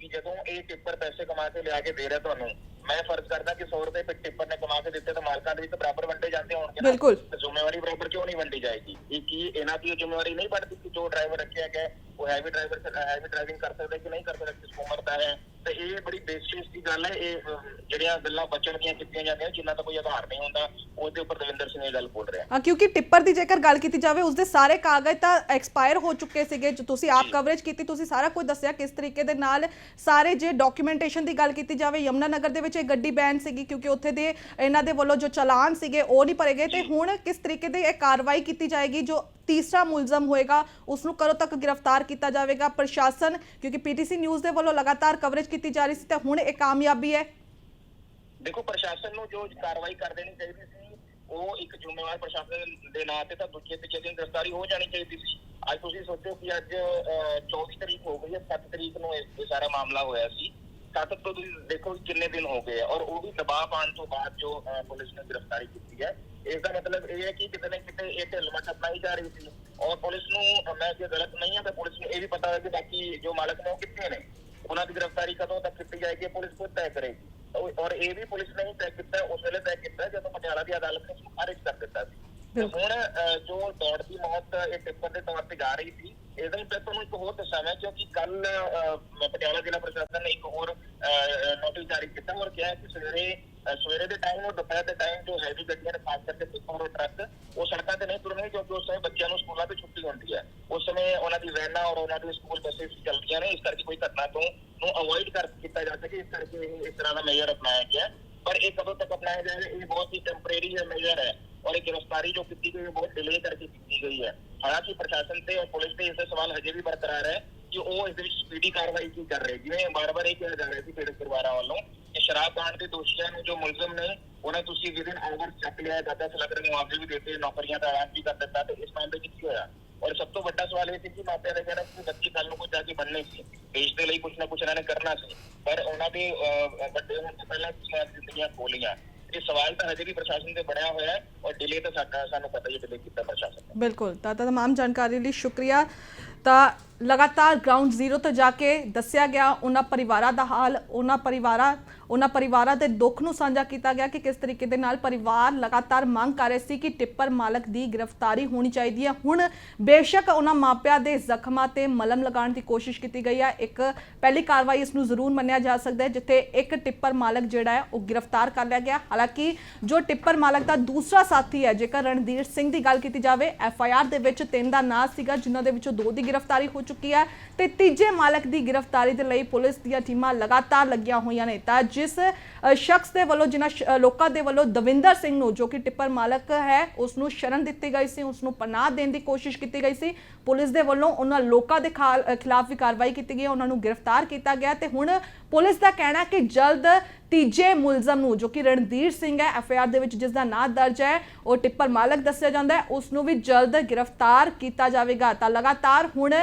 Speaker 7: ਕਿ ਜਦੋਂ ਇਹ ਟਿੱਪਰ ਪੈਸੇ ਕਮਾ ਕੇ ਲਿਆ ਕੇ ਦੇ ਰਿਹਾ ਤੁਹਾਨੂੰ ਮੈਂ ਫਰਜ਼ ਕਰਦਾ ਕਿ 100 ਰੁਪਏ ਟਿੱਪਰ ਨੇ ਕਮਾ ਕੇ ਦਿੱਤੇ ਤਾਂ ਮਾਲਕਾਂ ਦੇ ਵਿੱਚ ਤਾਂ ਬਰਾਬਰ ਵੰਡੇ ਜਾਂਦੇ ਹੋਣਗੇ ਨਾ।
Speaker 1: ਬਿਲਕੁਲ।
Speaker 7: ਤੇ ਜ਼ਿੰਮੇਵਾਰੀ ਬਰਾਬਰ ਕਿਉਂ ਨਹੀਂ ਵੰਡੀ ਜਾਏਗੀ ਇਹ ਕੀ ਇਹਨਾਂ ਦੀ ਜ਼ਿੰਮੇਵਾਰੀ ਨਹੀਂ ਬਣਦੀ ਕਿ ਜੋ ਡਰਾਈਵਰ ਰੱਖਿਆ ਗਿਆ ਹੈ, ਉਹ ਹੈਵੀ ਡਰਾਈਵਰ ਹੈਵੀ ਡਰਾਈਵਿੰਗ ਕਰ ਸਕਦਾ ਕਿ ਨਹੀਂ ਕਰ ਸਕਦਾ ਕਿਸ ਉਮਰ ਦਾ ਹੈ ਤੇ ਇਹ ਬੜੀ ਬੇਸਿਸ ਦੀ ਗੱਲ ਹੈ ਇਹ ਅਹ, ਜਿਹੜੀਆਂ ਗੱਲਾਂ ਬਚਣ ਦੀਆਂ ਕੀਤੀਆਂ ਜਾਂਦੀਆਂ ਜਿਨ੍ਹਾਂ ਦਾ ਕੋਈ ਆਧਾਰ ਨਹੀਂ ਹੁੰਦਾ ਉਹਦੇ ਉੱਪਰ ਦਵਿੰਦਰ ਸਿੰਘ ਇਹ ਗੱਲ ਬੋਲ ਰਿਹਾ
Speaker 1: ਹਾਂ ਕਿਉਂਕਿ ਟਿੱਪਰ ਦੀ ਜੇਕਰ ਗੱਲ ਕੀਤੀ ਜਾਵੇ ਉਸਦੇ ਸਾਰੇ ਕਾਗਜ਼ ਤਾਂ ਐਕਸਪਾਇਰ ਹੋ ਚੁੱਕੇ ਸੀਗੇ ਜੋ ਤੁਸੀਂ ਆਪ ਕਵਰੇਜ ਕੀਤੀ ਤੁਸੀਂ ਸਾਰਾ ਕੁਝ ਦੱਸਿਆ ਕਿਸ ਤਰੀਕੇ ਦੇ ਨਾਲ ਸਾਰੇ ਜੇ ਡਾਕੂਮੈਂਟੇਸ਼ਨ ਦੀ ਗੱਲ ਕੀਤੀ ਜਾਵੇ ਯਮਨਾ ਨਗਰ ਦੇ ਵਿੱਚ ਇਹ ਗੱਡੀ ਬੈਨ ਸੀਗੀ ਕਿਉਂਕਿ ਉੱਥੇ ਦੇ ਇਹਨਾਂ ਦੇ ਵੱਲੋਂ ਜੋ ਚਲਾਨ ਸੀਗੇ ਉਹ ਨਹੀਂ ਭਰੇ ਗਏ। ਤੇ ਹੁਣ ਕਿਸ ਤਰੀਕੇ ਦੀ ਇਹ ਕਾਰਵਾਈ ਕੀਤੀ ਜਾਏਗੀ ਜੋ ਤੀਸਰਾ ਮੁਲਜ਼ਮ ਹੋਏਗਾ ਉਸ ਨੂੰ ਕਦੋਂ ਤੱਕ ਗ੍ਰਿਫਤਾਰ ਕੀਤਾ ਜਾਵੇਗਾ ਪ੍ਰਸ਼ਾਸਨ ਕਿਉਂਕਿ ਪੀਟੀਸੀ ਨਿਊਜ਼ ਦੇ ਵੱਲੋਂ ਲਗਾਤਾਰ ਕਵਰੇਜ ਕੀਤੀ ਜਾ ਰਹੀ ਸੀ ਤੇ ਹੁਣ ਇਹ ਕਾਮਯਾਬੀ ਹੈ।
Speaker 7: ਦੇਖੋ ਪ੍ਰਸ਼ਾਸਨ ਨੂੰ ਜੋ ਕਾਰਵਾਈ ਕਰ ਦੇਣੀ ਚਾਹੀਦੀ ਸੀ ਉਹ ਇੱਕ ਜ਼ਿੰਮੇਵਾਰ ਪ੍ਰਸ਼ਾਸਨ ਦੇ ਨਾਂ ਤੇ ਤਾਂ ਦੂਜੇ ਪਿੱਛੇ ਦਿਨ ਗ੍ਰਿਫਤਾਰੀ ਹੋ ਜਾਣੀ ਚਾਹੀਦੀ ਸੀ। ਅੱਜ ਤੁਸੀਂ ਸੋਚੋ ਕਿ ਅੱਜ ਅਹ, 24 ਤਰੀਕ ਹੋ ਗਈ ਹੈ 7 ਤਰੀਕ ਨੂੰ ਇਹ ਸਾਰਾ ਮਾਮਲਾ ਹੋਇਆ ਸੀ। 7 ਤੋਂ ਤੁਸੀਂ ਦੇਖੋ ਕਿੰਨੇ ਦਿਨ ਹੋ ਗਏ ਔਰ ਉਹ ਵੀ ਦਬਾਅ ਪਾਉਣ ਤੋਂ ਬਾਅਦ ਜੋ ਪੁਲਿਸ ਨੇ ਗ੍ਰਿਫਤਾਰੀ ਕੀਤੀ ਹੈ, ਇਸ ਦਾ ਮਤਲਬ ਇਹ ਹੈ ਕਿ ਕਿਤੇ ਨਾ ਕਿਤੇ ਇਹ ਢਿੱਲਮਟ ਅਪਣਾਈ ਜਾ ਰਹੀ ਸੀ ਔਰ ਪੁਲਿਸ ਨੂੰ ਮੈਂ ਜੇ ਗਲਤ ਨਹੀਂ ਹਾਂ ਤਾਂ ਪੁਲਿਸ ਨੂੰ ਇਹ ਵੀ ਪਤਾ ਹੈ ਕਿ ਬਾਕੀ ਜੋ ਮਾਲਕ ਨੇ ਉਹ ਕਿੱਥੇ ਨੇ। ਉਹਨਾਂ ਦੀ ਗ੍ਰਿਫਤਾਰੀ ਕਦੋਂ ਤੱਕ ਕੀਤੀ ਜਾਏਗੀ ਪੁਲਿਸ ਖੁਦ ਤੈਅ ਕਰੇਗੀ। ਔਰ- ਇਹ ਵੀ ਪੁਲਿਸ ਨੇ ਹੀ ਤੈਅ ਕੀਤਾ, ਉਸ ਵੇਲੇ ਤੈਅ ਕੀਤਾ ਜਦੋਂ ਪਟਿਆਲਾ ਦੀ ਅਦਾਲਤ ਨੇ ਉਸਨੂੰ ਕਰ ਦਿੱਤਾ ਸੀ। ਤੇ ਹੁਣ ਅਹ, ਜੋ ਦੌੜ ਦੀ ਮੌਤ ਇਹ ਟਿੱਪਰ ਦੇ ਤੌਰ ਤੇ ਜਾ ਰਹੀ ਸੀ ਇਹਦਾ ਹੀ ਮੈਂ ਤੁਹਾਨੂੰ ਇੱਕ ਹੋਰ ਦੱਸਾਂ ਮੈਂ ਕਿਉਂਕਿ ਕੱਲ ਪਟਿਆਲਾ ਜ਼ਿਲ੍ਹਾ ਪ੍ਰਸ਼ਾਸਨ ਨੇ ਇੱਕ ਹੋਰ ਨੋਟਿਸ ਜਾਰੀ ਕੀਤਾ ਔਰ ਕਿਹਾ ਕਿ ਸਵੇਰੇ ਅਹ, ਸਵੇਰੇ ਦੇ ਟਾਈਮ ਔਰ ਦੁਪਹਿਰ ਦੇ ਟਾਈਮ ਜੋ ਹੈਵੀ ਗੱਡੀਆਂ ਨੇ ਖਾਸ ਕਰਕੇ ਟਿੱਪਰ ਔਰ ਟਰੱਕ ਉਹ ਸੜਕਾਂ ਤੇ ਨਹੀਂ ਤੁਰਨਗੇ ਕਿਉਂਕਿ ਉਸ ਸਮੇਂ ਬੱਚਿਆਂ ਨੂੰ ਸਕੂਲਾਂ ਤੋਂ ਛੁੱਟੀ ਹੁੰਦੀ ਹੈ ਉਸ ਸਮੇਂ ਉਹਨਾਂ ਦੀ ਵੈਨਾਂ ਔਰ ਉਹਨਾਂ ਦੀ ਸਕੂਲ ਬੱਸੇਸ ਚੱਲਦੀਆਂ ਨੇ ਇਸ ਕਰਕੇ ਕੋਈ ਘਟਨਾ ਤੋਂ ਨੂੰ ਅਵੋਇਡ ਕਰ ਕੀਤਾ ਜਾ ਸਕੇ ਇਸ ਕਰਕੇ ਇਹ ਇਸ ਤਰ੍ਹਾਂ ਦਾ ਮੇਜਰ ਅਪਣਾਇਆ ਗਿਆ ਹੈ। ਪਰ ਇਹ ਕਦੋਂ ਤੱਕ ਅਪਣਾਇਆ ਜਾਏਗਾ ਇਹ ਬਹੁਤ ਹੀ ਟੈਂਪਰੇਰੀ ਹੈ ਮੇਜਰ ਹੈ ਔਰ ਇਹ ਗ੍ਰਿਫਤਾਰੀ ਜੋ ਕੀਤੀ ਗਈ ਹੈ ਬਹੁਤ ਡਿਲੇ ਕਰਕੇ ਕੀਤੀ ਗਈ ਹੈ ਹਾਲਾਂਕਿ ਪ੍ਰਸ਼ਾਸਨ ਤੇ ਔਰ ਪੁਲਿਸ ਤੇ ਇਸ ਦਾ ਸਵਾਲ ਹਜੇ ਵੀ ਬਰਕਰਾਰ ਹੈ ਕਿ ਉਹ ਇਸ ਦੇ ਵਿੱਚ ਸਪੀਡੀ ਕਾਰਵਾਈ ਕੀ ਕਰ ਰਹੇ ਜਿਵੇਂ ਬਾਰ-ਬਾਰ ਇਹ ਕਿਹਾ ਜਾ ਰਿਹਾ ਸੀ ਪੀੜਤ ਪਰਿਵਾਰਾਂ ਵੱਲੋਂ ਕਿ ਸ਼ਰਾਬ ਕਾਂਡ ਦੇ ਦੋਸ਼ੀਆਂ ਨੂੰ ਜੋ ਮੁਲਜ਼ਮ ਨੇ ਉਹਨਾਂ ਤੁਸੀਂ ਵਿਦਿਨ ਆਵਰ ਚੱਕ ਲਿਆ 10 ਲੱਖ ਦੇ ਮੁਆਵਜ਼ੇ ਵੀ ਦਿੱਤੇ ਨੌਕਰੀਆਂ ਦਾ ਐਲਾਨ ਵੀ ਕਰ ਦਿੱਤਾ ਤੇ ਇਸ ਮਾਮਲੇ 'ਚ ਕੀ ਹੋਇਆ ਔਰ ਸਭ ਤੋਂ ਵੱਡਾ ਸਵਾਲ ਇਹ ਸੀ ਕਿ ਮਾਪਿਆਂ ਦਾ ਕਹਿਣਾ ਸੀ ਕਿ ਬੱਚੇ ਕੱਲ ਨੂੰ ਕੋਈ ਜਾ ਕੇ ਬਣਨੇ ਸੀ ਦੇਸ਼ ਦੇ ਲਈ ਕੁਝ ਨਾ ਕੁਝ ਇਹਨਾਂ ਨੇ ਕਰਨਾ ਸੀ ਪਰ ਉਹਨਾਂ ਦੇ ਅਹ, ਵੱਡੇ ਹੋਣ ਤੋਂ ਪਹਿਲਾਂ ਕੁਝ ਜ਼ਿੰਦਗੀਆਂ ਖੋਲੀਆਂ ਇਹ ਸਵਾਲ ਤਾਂ ਹਜੇ ਵੀ ਪ੍ਰਸ਼ਾਸਨ ਤੇ ਬਣਿਆ ਹੋਇਆ ਹੈ ਔਰ ਡਿਲੇ ਤਾਂ ਸਾਡਾ ਸਾਨੂੰ ਪਤਾ ਹੀ ਡਿਲੇ ਕੀਤਾ ਪ੍ਰਸ਼ਾਸਨ ਨੇ।
Speaker 1: ਬਿਲਕੁਲ। ਤਾਂ ਤਾਂ ਤਮਾਮ ਜਾਣਕਾਰੀ ਲਈ ਸ਼ੁਕਰੀਆ। ਤਾਂ ਲਗਾਤਾਰ ਗਰਾਊਂਡ ਜ਼ੀਰੋ ਤੋਂ ਜਾ ਕੇ ਦੱਸਿਆ ਗਿਆ ਉਹਨਾਂ ਪਰਿਵਾਰਾਂ ਦਾ ਹਾਲ, ਉਹਨਾਂ ਪਰਿਵਾਰਾਂ ਉਹਨਾਂ ਪਰਿਵਾਰਾਂ ਦੇ ਦੁੱਖ ਨੂੰ ਸਾਂਝਾ ਕੀਤਾ ਗਿਆ ਕਿ ਕਿਸ ਤਰੀਕੇ ਦੇ ਨਾਲ ਪਰਿਵਾਰ ਲਗਾਤਾਰ ਮੰਗ ਕਰ ਰਹੇ ਸੀ ਕਿ ਟਿੱਪਰ ਮਾਲਕ ਦੀ ਗ੍ਰਿਫਤਾਰੀ ਹੋਣੀ ਚਾਹੀਦੀ ਹੈ। ਹੁਣ ਬੇਸ਼ੱਕ ਉਹਨਾਂ ਮਾਪਿਆਂ ਦੇ ਜ਼ਖਮਾਂ ਤੇ ਮਲਮ ਲਗਾਉਣ ਦੀ ਕੋਸ਼ਿਸ਼ ਕੀਤੀ ਗਈ ਹੈ। ਇੱਕ ਪਹਿਲੀ ਕਾਰਵਾਈ ਇਸ ਨੂੰ ਜ਼ਰੂਰ ਮੰਨਿਆ ਜਾ ਸਕਦਾ ਹੈ, ਜਿੱਥੇ ਇੱਕ ਟਿੱਪਰ ਮਾਲਕ ਜਿਹੜਾ ਹੈ ਉਹ ਗ੍ਰਿਫਤਾਰ ਕਰ ਲਿਆ ਗਿਆ। ਹਾਲਾਂਕਿ ਜੋ ਟਿੱਪਰ ਮਾਲਕ ਦਾ ਦੂਸਰਾ ਸਾਥੀ ਹੈ, ਜੇਕਰ ਰਣਧੀਰ ਸਿੰਘ ਦੀ ਗੱਲ ਕੀਤੀ ਜਾਵੇ ਐਫ ਆਈ ਆਰ ਦੇ ਵਿੱਚ ਤਿੰਨ ਦਾ ਨਾਂ ਸੀਗਾ, ਜਿਨ੍ਹਾਂ ਦੇ ਵਿੱਚੋਂ ਦੋ ਦੀ ਗ੍ਰਿਫਤਾਰੀ ਹੋ ਚੁੱਕੀ ਹੈ ਤੇ ਤੀਜੇ ਮਾਲਕ ਦੀ ਗ੍ਰਿਫਤਾਰੀ ਦੇ ਲਈ ਪੁਲਿਸ ਦੀਆਂ ਟੀਮਾਂ ਲਗਾਤਾਰ ਲੱਗੀਆਂ ਹੋਈਆਂ ਨੇ ਤਾਂ ਜਿਸ ਸ਼ਖਸ ਦੇ ਵੱਲੋਂ ਜਿਨ੍ਹਾਂ ਲੋਕਾਂ ਦੇ ਵੱਲੋਂ ਦਵਿੰਦਰ ਸਿੰਘ ਨੂੰ, ਜੋ ਕਿ ਟਿੱਪਰ ਮਾਲਕ ਹੈ ਉਸ ਨੂੰ ਸ਼ਰਨ ਦਿੱਤੀ ਗਈ ਸੀ ਉਸ ਨੂੰ ਪਨਾਹ ਦੇਣ ਦੀ ਕੋਸ਼ਿਸ਼ ਕੀਤੀ ਗਈ ਸੀ। ਪੁਲਿਸ ਦੇ ਵੱਲੋਂ ਉਹਨਾਂ ਲੋਕਾਂ ਦੇ ਖਾਲ- ਖਿਲਾਫ ਵੀ ਕਾਰਵਾਈ ਕੀਤੀ ਗਈ, ਉਹਨਾਂ ਨੂੰ ਗ੍ਰਿਫਤਾਰ ਕੀਤਾ ਗਿਆ ਤੇ ਹੁਣ ਪੁਲਿਸ ਦਾ ਕਹਿਣਾ ਕਿ ਜਲਦ ਤੀਜੇ ਮੁਲਜ਼ਮ ਨੂੰ, ਜੋ ਕਿ ਰਣਧੀਰ ਸਿੰਘ ਹੈ, ਐਫ ਆਈ ਆਰ ਦੇ ਵਿੱਚ ਜਿਸ ਦਾ ਨਾਂ ਦਰਜ ਹੈ, ਉਹ ਟਿੱਪਰ ਮਾਲਕ ਦੱਸਿਆ ਜਾਂਦਾ ਹੈ। ਉਸ ਨੂੰ ਵੀ ਜਲਦ ਗ੍ਰਿਫਤਾਰ ਕੀਤਾ ਜਾਵੇਗਾ। ਤਾਂ ਲਗਾਤਾਰ ਹੁਣ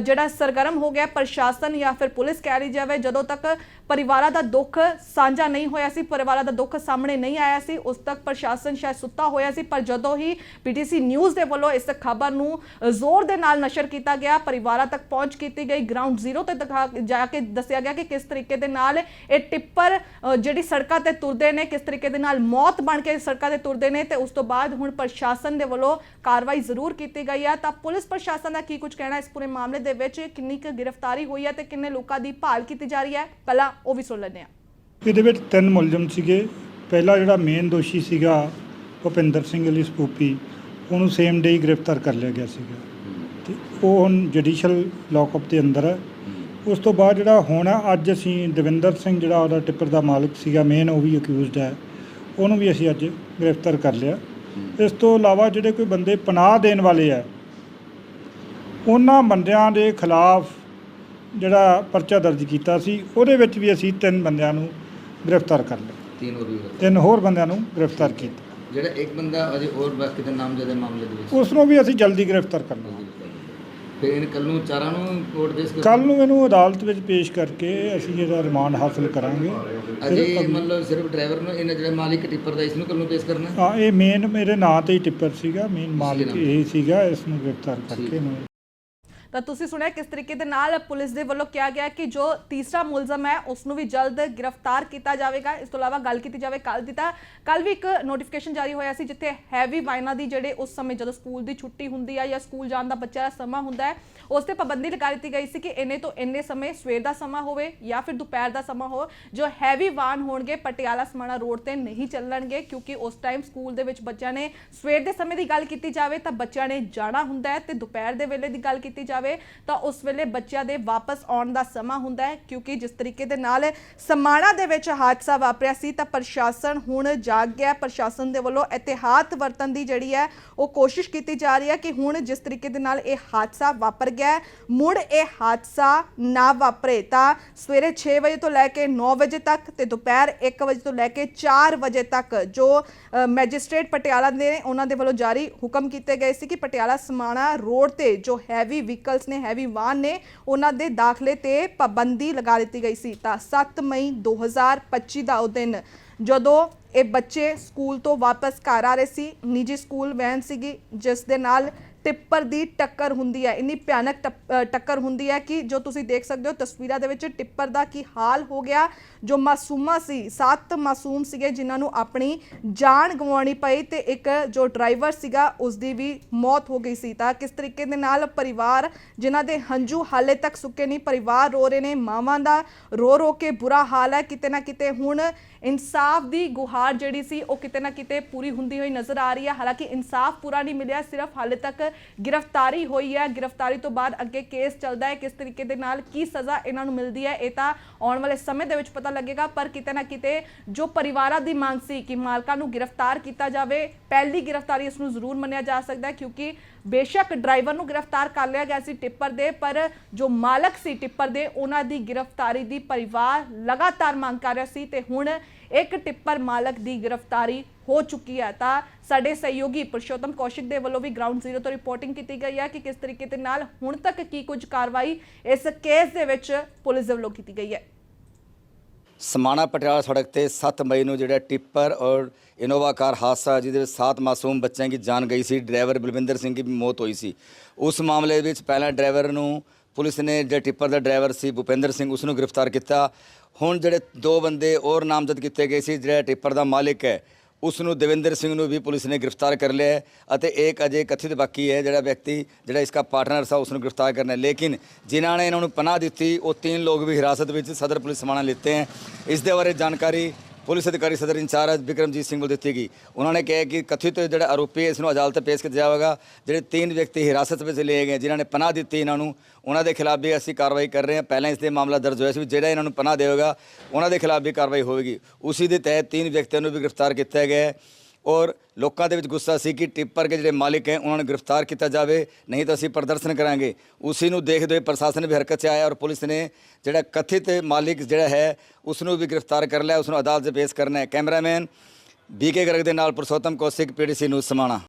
Speaker 1: ਜਿਹੜਾ ਸਰਗਰਮ ਹੋ ਗਿਆ ਪ੍ਰਸ਼ਾਸਨ ਜਾਂ ਫਿਰ ਪੁਲਿਸ ਕਹਿ ਲਈ ਜਾਵੇ, ਜਦੋਂ ਤੱਕ ਪਰਿਵਾਰਾਂ ਦਾ ਦੁੱਖ ਸਾਂਝਾ ਨਹੀਂ ਹੋਇਆ ਸੀ, ਪਰਿਵਾਰਾਂ ਦਾ ਦੁੱਖ ਸਾਹਮਣੇ ਨਹੀਂ ਆਇਆ ਸੀ, ਉਸ ਤੱਕ ਪ੍ਰਸ਼ਾਸਨ ਸ਼ਾਇਦ ਸੁੱਤਾ ਹੋਇਆ ਸੀ, ਪਰ ਜਦੋਂ ਹੀ ਪੀਟੀਸੀ ਨਿਊਜ਼ ਦੇ ਵੱਲੋਂ ਇਸ ਖਬਰ ਨੂੰ ਜ਼ੋਰ ਦੇ ਨਾਲ ਨਸ਼ਰ ਕੀਤਾ ਗਿਆ, ਪਰਿਵਾਰਾਂ ਤੱਕ ਪਹੁੰਚ ਕੀਤੀ ਗਈ ਗਰਾਊਂਡ ਜ਼ੀਰੋ ਤੇ ਦਿਖਾ, ਜਾ ਕੇ ਦੱਸਿਆ ਗਿਆ ਕਿ ਕਿਸ ਤਰੀਕੇ ਦੇ ਨਾਲ ਇਹ ਟਿੱਪਰ ਜਿਹੜੀ ਸੜਕਾਂ ਤੇ ਤੁਰਦੇ ਨੇ, ਕਿਸ ਤਰੀਕੇ ਦੇ ਨਾਲ ਮੌਤ ਬਣ ਕੇ ਸੜਕਾਂ ਤੇ ਤੁਰਦੇ ਨੇ, ਤੇ ਉਸ ਤੋਂ ਬਾਅਦ ਹੁਣ ਪ੍ਰਸ਼ਾਸਨ ਦੇ ਵੱਲੋਂ ਕਾਰਵਾਈ ਜ਼ਰੂਰ ਕੀਤੀ ਗਈ ਹੈ ਤਾਂ ਪੁਲਿਸ ਪ੍ਰਸ਼ਾਸਨ ਦਾ ਕੀ ਕੁਝ ਕਹਿਣਾ ਇਸ ਪੂਰੇ ਮਾਮਲੇ ਦੇ ਵਿੱਚ ਕਿੰਨੀ ਕੁ ਗ੍ਰਿਫਤਾਰੀ ਹੋਈ ਹੈ ਤੇ ਕਿੰਨੇ ਲੋਕਾਂ ਦੀ ਭਾਲ ਕੀਤੀ ਜਾ ਰਹੀ ਹੈ? ਪਹਿਲਾਂ ਉਹ ਵੀ ਸੁਣ ਲੈਂਦੇ ਹਾਂ।
Speaker 8: ਇਹਦੇ ਵਿੱਚ ਤਿੰਨ ਮੁਲਜ਼ਮ ਸੀਗੇ। ਪਹਿਲਾ ਜਿਹੜਾ ਮੇਨ ਦੋਸ਼ੀ ਸੀਗਾ ਭੁਪਿੰਦਰ ਸਿੰਘ ਅਲੀ ਸਪੂਪੀ, ਉਹਨੂੰ ਸੇਮ ਡੇ ਹੀ ਗ੍ਰਿਫਤਾਰ ਕਰ ਲਿਆ ਗਿਆ ਸੀਗਾ। ਤੇ ਉਹ ਹੁਣ ਜੁਡੀਸ਼ੀਅਲ ਲੌਕਅਪ ਦੇ ਅੰਦਰ ਹੈ ਉਸ ਤੋਂ ਬਾਅਦ ਜਿਹੜਾ ਹੁਣ ਅੱਜ ਅਸੀਂ ਦਵਿੰਦਰ ਸਿੰਘ ਜਿਹੜਾ ਉਹਦਾ ਟਿੱਪਰ ਦਾ ਮਾਲਕ ਸੀਗਾ ਮੇਨ ਉਹ ਵੀ ਅਕਿਊਜ਼ਡ ਹੈ। ਉਹਨੂੰ ਵੀ ਅਸੀਂ ਅੱਜ ਗ੍ਰਿਫਤਾਰ ਕਰ ਲਿਆ। ਇਸ ਤੋਂ ਇਲਾਵਾ ਜਿਹੜੇ ਕੋਈ ਬੰਦੇ ਪਨਾਹ ਦੇਣ ਵਾਲੇ ਆ ਉਹਨਾਂ ਬੰਦਿਆਂ ਦੇ ਖਿਲਾਫ ਜਿਹੜਾ ਪਰਚਾ ਦਰਜ ਕੀਤਾ ਸੀ ਉਹਦੇ ਵਿੱਚ ਵੀ ਅਸੀਂ ਤਿੰਨ ਬੰਦਿਆਂ ਨੂੰ ਗ੍ਰਿਫਤਾਰ ਕਰ ਲਿਆ
Speaker 5: तीन और भी होते
Speaker 8: ਤਿੰਨ ਹੋਰ ਬੰਦਿਆਂ ਨੂੰ ਗ੍ਰਿਫਤਾਰ ਕੀਤਾ
Speaker 5: ਜਿਹੜਾ ਇੱਕ ਬੰਦਾ ਅਜੇ ਹੋਰ ਬਾਕੀ ਦੇ ਨਾਮ ਜਿਹਦੇ ਮਾਮਲੇ ਦੇ ਵਿੱਚ
Speaker 8: ਉਸ ਨੂੰ ਵੀ ਅਸੀਂ ਜਲਦੀ ਗ੍ਰਿਫਤਾਰ ਕਰਨਾ
Speaker 5: ਫਿਰ ਇਹਨ ਕੱਲ ਨੂੰ ਚਾਰਾਂ ਨੂੰ ਕੋਰਟ ਦੇ
Speaker 8: ਕੱਲ ਨੂੰ ਇਹਨੂੰ ਅਦਾਲਤ ਵਿੱਚ ਪੇਸ਼ ਕਰਕੇ ਅਸੀਂ ਇਹਦਾ ਰਿਮਾਂਡ ਹਾਸਲ ਕਰਾਂਗੇ
Speaker 5: ਅਜੇ ਮਤਲਬ ਸਿਰਫ ਡਰਾਈਵਰ ਨੂੰ ਇਹਨਾਂ ਜਿਹੜਾ ਮਾਲਿਕ ਟਿੱਪਰ ਦਾ ਇਸ ਨੂੰ ਕੱਲ ਨੂੰ ਪੇਸ਼ ਕਰਨਾ
Speaker 8: ਹਾਂ ਇਹ ਮੇਨ ਮੇਰੇ ਨਾਂ ਤੇ ਹੀ ਟਿੱਪਰ ਸੀਗਾ ਮੇਨ ਮਾਲਕ
Speaker 5: ਨਾਮ।
Speaker 8: ਇਹ ਸੀਗਾ ਇਸ ਨੂੰ ਗ੍ਰਿਫਤਾਰ ਕਰਕੇ ਇਹਨੂੰ
Speaker 1: ਤਾਂ ਤੁਸੀਂ ਸੁਣਿਆ ਕਿਸ ਤਰੀਕੇ ਦੇ ਨਾਲ ਪੁਲਿਸ ਦੇ ਵੱਲੋਂ ਕਿਹਾ ਗਿਆ ਕਿ ਜੋ ਤੀਸਰਾ ਮੁਲਜ਼ਮ ਹੈ ਉਸ ਨੂੰ ਵੀ ਜਲਦ ਗ੍ਰਿਫਤਾਰ ਕੀਤਾ ਜਾਵੇਗਾ। ਇਸ ਤੋਂ ਇਲਾਵਾ ਗੱਲ ਕੀਤੀ ਜਾਵੇ ਕੱਲ ਦੀ ਤਾਂ ਕੱਲ ਵੀ ਇੱਕ ਨੋਟੀਫਿਕੇਸ਼ਨ ਜਾਰੀ ਹੋਇਆ ਸੀ ਜਿੱਥੇ ਹੈਵੀ ਵਾਈਨਾਂ ਦੀ ਜਿਹੜੇ ਉਸ ਸਮੇਂ ਜਦੋਂ ਸਕੂਲ ਦੀ ਛੁੱਟੀ ਹੁੰਦੀ ਹੈ ਜਾਂ ਸਕੂਲ ਜਾਣ ਦਾ ਬੱਚਾ ਦਾ ਸਮਾਂ ਹੁੰਦਾ ਹੈ, ਉਸ ਤੇ ਪਾਬੰਦੀ ਲਗਾ ਦਿੱਤੀ ਗਈ ਸੀ ਕਿ ਇੰਨੇ ਤੋਂ ਇੰਨੇ ਸਮੇਂ ਸਵੇਰ ਦਾ ਸਮਾਂ ਹੋਵੇ ਜਾਂ ਫਿਰ ਦੁਪਹਿਰ ਦਾ ਸਮਾਂ ਹੋ ਜੋ ਹੈਵੀ ਵਾਹਨ ਹੋਣਗੇ, ਪਟਿਆਲਾ ਸਮਾਣਾ ਰੋਡ ਤੇ ਨਹੀਂ ਚੱਲਣਗੇ ਕਿਉਂਕਿ ਉਸ ਟਾਈਮ ਸਕੂਲ ਦੇ ਵਿੱਚ ਬੱਚਿਆਂ ਨੇ ਸਵੇਰ ਦੇ ਸਮੇਂ ਦੀ ਗੱਲ ਕੀਤੀ ਜਾਵੇ ਤਾਂ ਬੱਚਿਆਂ ਨੇ ਜਾਣਾ ਹੁੰਦਾ ਹੈ ਤੇ ਦੁਪਹਿਰ ਦੇ ਵੇਲੇ ਦੀ ਗੱਲ ਕੀਤੀ ਜਾਵੇ ਜਾਵੇ ਤਾਂ ਉਸ ਵੇਲੇ ਬੱਚਿਆਂ ਦੇ ਵਾਪਸ ਆਉਣ ਦਾ ਸਮਾਂ ਹੁੰਦਾ ਹੈ ਕਿਉਂਕਿ ਜਿਸ ਤਰੀਕੇ ਦੇ ਨਾਲ ਸਮਾਣਾ ਦੇ ਵਿੱਚ ਹਾਦਸਾ ਵਾਪਰਿਆ ਸੀ ਤਾਂ ਪ੍ਰਸ਼ਾਸਨ ਹੁਣ ਜਾਗ ਗਿਆ ਪ੍ਰਸ਼ਾਸਨ ਦੇ ਵੱਲੋਂ ਇਤਿਹਾਤ ਵਰਤਨ ਦੀ ਜਿਹੜੀ ਹੈ ਉਹ ਕੋਸ਼ਿਸ਼ ਕੀਤੀ ਜਾ ਰਹੀ ਹੈ ਕਿ ਹੁਣ ਜਿਸ ਤਰੀਕੇ ਦੇ ਨਾਲ ਇਹ ਹਾਦਸਾ ਵਾਪਰ ਗਿਆ ਮੁੜ ਇਹ ਹਾਦਸਾ ਨਾ ਵਾਪਰੇ ਤਾਂ ਸਵੇਰੇ 6 ਵਜੇ ਤੋਂ ਲੈ ਕੇ 9 ਵਜੇ ਤੱਕ ਤੇ ਦੁਪਹਿਰ 1 ਵਜੇ ਤੋਂ ਲੈ ਕੇ 4 ਵਜੇ ਤੱਕ ਜੋ ਅ, ਮੈਜਿਸਟ੍ਰੇਟ ਪਟਿਆਲਾ ਨੇ ਉਹਨਾਂ ਦੇ ਵੱਲੋਂ ਜਾਰੀ ਹੁਕਮ ਕੀਤੇ ਗਏ ਸੀ ਕਿ ਪਟਿਆਲਾ ਸਮਾਣਾ ਰੋਡ ਤੇ ਜੋ ਹੈਵੀ ਵਹੀਕਲਸ ਨੇ ਹੈਵੀ ਵਾਹਨ ਨੇ ਉਹਨਾਂ ਦੇ ਦਾਖਲੇ ਤੇ ਪਾਬੰਦੀ ਲਗਾ ਦਿੱਤੀ ਗਈ ਸੀ। ਤਾਂ 7 ਮਈ 2025 ਦਾ ਉਹ ਦਿਨ ਜਦੋਂ ਇਹ ਬੱਚੇ ਸਕੂਲ ਤੋਂ ਵਾਪਸ ਘਰ ਆ ਰਹੇ ਸੀ, ਨਿੱਜੀ ਸਕੂਲ ਵੈਨ ਸੀਗੀ, ਜਿਸ ਦੇ ਨਾਲ ਟਿੱਪਰ ਦੀ ਟੱਕਰ ਹੁੰਦੀ ਹੈ, ਇੰਨੀ ਭਿਆਨਕ ਟੱਕਰ ਹੁੰਦੀ ਹੈ ਕਿ ਜੋ ਤੁਸੀਂ ਦੇਖ ਸਕਦੇ ਹੋ, ਤਸਵੀਰਾਂ ਦੇ ਵਿੱਚ ਟਿੱਪਰ ਦਾ ਕੀ ਹਾਲ ਹੋ ਗਿਆ, ਜੋ ਮਾਸੂਮਾ ਸੀ, ਸੱਤ ਮਾਸੂਮ ਸੀਗੇ ਜਿਨ੍ਹਾਂ ਨੂੰ ਆਪਣੀ ਜਾਨ ਗਵਾਉਣੀ ਪਈ ਤੇ ਇੱਕ ਜੋ ਡਰਾਈਵਰ ਸੀਗਾ ਉਸ ਦੀ ਵੀ ਮੌਤ ਹੋ ਗਈ ਸੀ। ਤਾਂ ਕਿਸ ਤਰੀਕੇ ਦੇ ਨਾਲ ਪਰਿਵਾਰ, ਜਿਨ੍ਹਾਂ ਦੇ ਹੰਝੂ ਹਾਲੇ ਤੱਕ ਸੁੱਕੇ ਨਹੀਂ, ਪਰਿਵਾਰ ਰੋ ਰਹੇ ਨੇ, ਮਾਵਾਂ ਦਾ ਰੋ ਰੋ ਕੇ ਬੁਰਾ ਹਾਲ ਹੈ, ਕਿਤੇ ਨਾ ਕਿਤੇ ਹੁਣ ਇਨਸਾਫ ਦੀ ਗੁਹਾਰ ਜਿਹੜੀ ਸੀ, ਉਹ ਕਿਤੇ ਨਾ ਕਿਤੇ ਪੂਰੀ ਹੁੰਦੀ ਹੋਈ ਨਜ਼ਰ ਆ ਰਹੀ ਹੈ। ਹਾਲਾਂਕਿ ਇਨਸਾਫ ਪੂਰਾ ਨਹੀਂ ਮਿਲਿਆ, ਸਿਰਫ ਹਾਲੇ ਤੱਕ ਗ੍ਰਿਫਤਾਰੀ ਹੋਈ ਹੈ। ਗ੍ਰਿਫਤਾਰੀ ਤੋਂ ਬਾਅਦ ਅੱਗੇ ਕੇਸ ਚੱਲਦਾ ਹੈ। ਕਿਸ ਤਰੀਕੇ ਦੇ ਨਾਲ ਕੀ ਸਜ਼ਾ ਇਹਨਾਂ ਨੂੰ ਮਿਲਦੀ ਹੈ, ਇਹ ਤਾਂ ਆਉਣ ਵਾਲੇ ਸਮੇਂ ਦੇ ਵਿੱਚ ਪਤਾ ਲੱਗੇਗਾ। ਪਰ ਕਿਤੇ ਨਾ ਕਿਤੇ ਜੋ ਪਰਿਵਾਰਾਂ ਦੀ ਮੰਗ ਸੀ ਕਿ ਮਾਲਕਾਂ ਨੂੰ ਗ੍ਰਿਫਤਾਰ ਕੀਤਾ ਜਾਵੇ, ਪਹਿਲੀ ਗ੍ਰਿਫਤਾਰੀ ਇਸ ਨੂੰ ਜ਼ਰੂਰ ਮੰਨਿਆ ਜਾ ਸਕਦਾ ਹੈ ਕਿਉਂਕਿ ਬੇਸ਼ੱਕ ਡਰਾਈਵਰ ਨੂੰ ਗ੍ਰਿਫਤਾਰ ਕਰ ਲਿਆ ਗਿਆ ਸੀ ਟਿੱਪਰ ਦੇ, ਪਰ ਜੋ ਮਾਲਕ ਸੀ ਟਿੱਪਰ ਦੇ, ਉਹਨਾਂ ਦੀ ਗ੍ਰਿਫਤਾਰੀ ਦੀ ਪਰਿਵਾਰ ਲਗਾਤਾਰ ਮੰਗ ਕਰ ਰਿਹਾ ਸੀ ਤੇ ਹੁਣ ਇੱਕ ਟਿੱਪਰ ਮਾਲਕ ਦੀ ਗ੍ਰਿਫਤਾਰੀ ਹੋ ਚੁੱਕੀ ਹੈ। ਤਾਂ ਸਾਡੇ ਸਹਿਯੋਗੀ ਪੁਰਸ਼ੋਤਮ ਕੌਸ਼ਿਕ ਦੇ ਵੱਲੋਂ ਵੀ ਗਰਾਊਂਡ ਜ਼ੀਰੋ ਤੋਂ ਰਿਪੋਰਟਿੰਗ ਕੀਤੀ ਗਈ ਹੈ ਕਿ ਕਿਸ ਤਰੀਕੇ ਦੇ ਨਾਲ ਹੁਣ ਤੱਕ ਕੀ ਕੁਝ ਕਾਰਵਾਈ ਇਸ ਕੇਸ ਦੇ ਵਿੱਚ ਪੁਲਿਸ ਵੱਲੋਂ ਕੀਤੀ ਗਈ ਹੈ।
Speaker 9: ਸਮਾਣਾ ਪਟਿਆਲਾ ਸੜਕ ਤੇ 7 ਮਈ ਨੂੰ ਜਿਹੜਾ ਟਿੱਪਰ ਔਰ ਇਨੋਵਾ ਕਾਰ ਹਾਦਸਾ, ਜਿਹਦੇ ਵਿੱਚ 7 ਮਾਸੂਮ ਬੱਚਿਆਂ ਦੀ ਜਾਨ ਗਈ ਸੀ। ਡਰਾਈਵਰ ਬਲਵਿੰਦਰ ਸਿੰਘ ਦੀ ਮੌਤ ਹੋਈ ਸੀ। ਉਸ ਮਾਮਲੇ ਵਿੱਚ ਪਹਿਲਾਂ ਡਰਾਈਵਰ ਨੂੰ ਪੁਲਿਸ ਨੇ ਜਿਹੜਾ ਟਿੱਪਰ ਦਾ ਡਰਾਈਵਰ ਸੀ, ਭੁਪਿੰਦਰ ਸਿੰਘ ਉਸ ਨੂੰ ਗ੍ਰਿਫਤਾਰ ਕੀਤਾ। ਹੁਣ ਜਿਹੜੇ ਦੋ ਬੰਦੇ ਹੋਰ ਨਾਮਜ਼ਦ ਕੀਤੇ ਗਏ ਸੀ, ਜਿਹੜਾ ਟਿੱਪਰ ਦਾ ਮਾਲਿਕ ਹੈ ਉਸ ਨੂੰ ਦਵਿੰਦਰ ਸਿੰਘ ਨੂੰ ਵੀ ਪੁਲਿਸ ਨੇ ਗ੍ਰਿਫਤਾਰ ਕਰ ਲਿਆ ਅਤੇ ਇੱਕ ਅਜੇ ਕਥਿਤ ਬਾਕੀ ਹੈ, ਜਿਹੜਾ ਵਿਅਕਤੀ, ਜਿਹੜਾ ਇਸਕਾ ਪਾਰਟਨਰ ਸੀ ਉਸ ਨੂੰ ਗ੍ਰਿਫਤਾਰ ਕਰਨਾ ਹੈ। ਲੇਕਿਨ ਜਿਨ੍ਹਾਂ ਨੇ ਇਹਨਾਂ ਨੂੰ ਪਨਾਹ ਦਿੱਤੀ, ਉਹ ਤਿੰਨ ਲੋਕ ਵੀ ਹਿਰਾਸਤ ਵਿੱਚ ਸਦਰ ਪੁਲਿਸ ਸਮਾਣਾ ਲਿੱਤੇ ਹੈ। ਇਸ ਦੇ ਬਾਰੇ ਜਾਣਕਾਰੀ ਪੁਲਿਸ ਅਧਿਕਾਰੀ ਸਦਰ ਇੰਚਾਰਜ ਬਿਕਰਮਜੀਤ ਸਿੰਘ ਨੂੰ ਦਿੱਤੀ ਗਈ। ਉਹਨਾਂ ਨੇ ਕਿਹਾ ਕਿ ਕਥਿਤ ਜਿਹੜਾ ਆਰੋਪੀ ਹੈ, ਇਸ ਨੂੰ ਅਦਾਲਤ ਪੇਸ਼ ਕੀਤਾ ਜਾਵੇਗਾ। ਜਿਹੜੇ ਤਿੰਨ ਵਿਅਕਤੀ ਹਿਰਾਸਤ ਵਿੱਚ ਲਏ ਗਏ, ਜਿਨ੍ਹਾਂ ਨੇ ਪਨਾਹ ਦਿੱਤੀ ਇਹਨਾਂ ਨੂੰ, ਉਹਨਾਂ ਦੇ ਖਿਲਾਫ ਵੀ ਅਸੀਂ ਕਾਰਵਾਈ ਕਰ ਰਹੇ ਹਾਂ। ਪਹਿਲਾਂ ਇਸ ਦੇ ਮਾਮਲਾ ਦਰਜ ਹੋਇਆ ਸੀ ਵੀ ਜਿਹੜਾ ਇਹਨਾਂ ਨੂੰ ਪਨਾਹ ਦੇਵੇਗਾ, ਉਹਨਾਂ ਦੇ ਖਿਲਾਫ ਵੀ ਕਾਰਵਾਈ ਹੋਵੇਗੀ। ਉਸੇ ਦੇ ਤਹਿਤ ਤਿੰਨ ਵਿਅਕਤੀਆਂ ਨੂੰ ਵੀ ਗ੍ਰਿਫਤਾਰ ਕੀਤਾ ਗਿਆ ਹੈ। ਔਰ ਲੋਕਾਂ ਦੇ ਵਿੱਚ ਗੁੱਸਾ ਸੀ ਕਿ ਟਿੱਪਰ ਕੇ ਜਿਹੜੇ ਮਾਲਿਕ ਹੈ, ਉਹਨਾਂ ਨੂੰ ਗ੍ਰਿਫਤਾਰ ਕੀਤਾ ਜਾਵੇ, ਨਹੀਂ ਤਾਂ ਅਸੀਂ ਪ੍ਰਦਰਸ਼ਨ ਕਰਾਂਗੇ। ਉਸੇ ਨੂੰ ਦੇਖਦੇ ਹੋਏ ਪ੍ਰਸ਼ਾਸਨ ਵੀ ਹਰਕਤ 'ਚ ਆਇਆ ਔਰ ਪੁਲਿਸ ਨੇ ਜਿਹੜਾ ਕਥਿਤ ਮਾਲਿਕ ਜਿਹੜਾ ਹੈ ਉਸ ਨੂੰ ਵੀ ਗ੍ਰਿਫਤਾਰ ਕਰ ਲਿਆ ਉਸ ਨੂੰ ਅਦਾਲਤ 'ਚ ਪੇਸ਼ ਕਰਨਾ ਹੈ। ਕੈਮਰਾਮੈਨ ਬੀਕੇ ਗਰਗ ਦੇ ਨਾਲ ਪੁਰਸ਼ੋਤਮ ਕੌਸ਼ਿਕ ਪੀਡੀਸੀ ਨਿਊਜ਼ ਸਮਾਣਾ।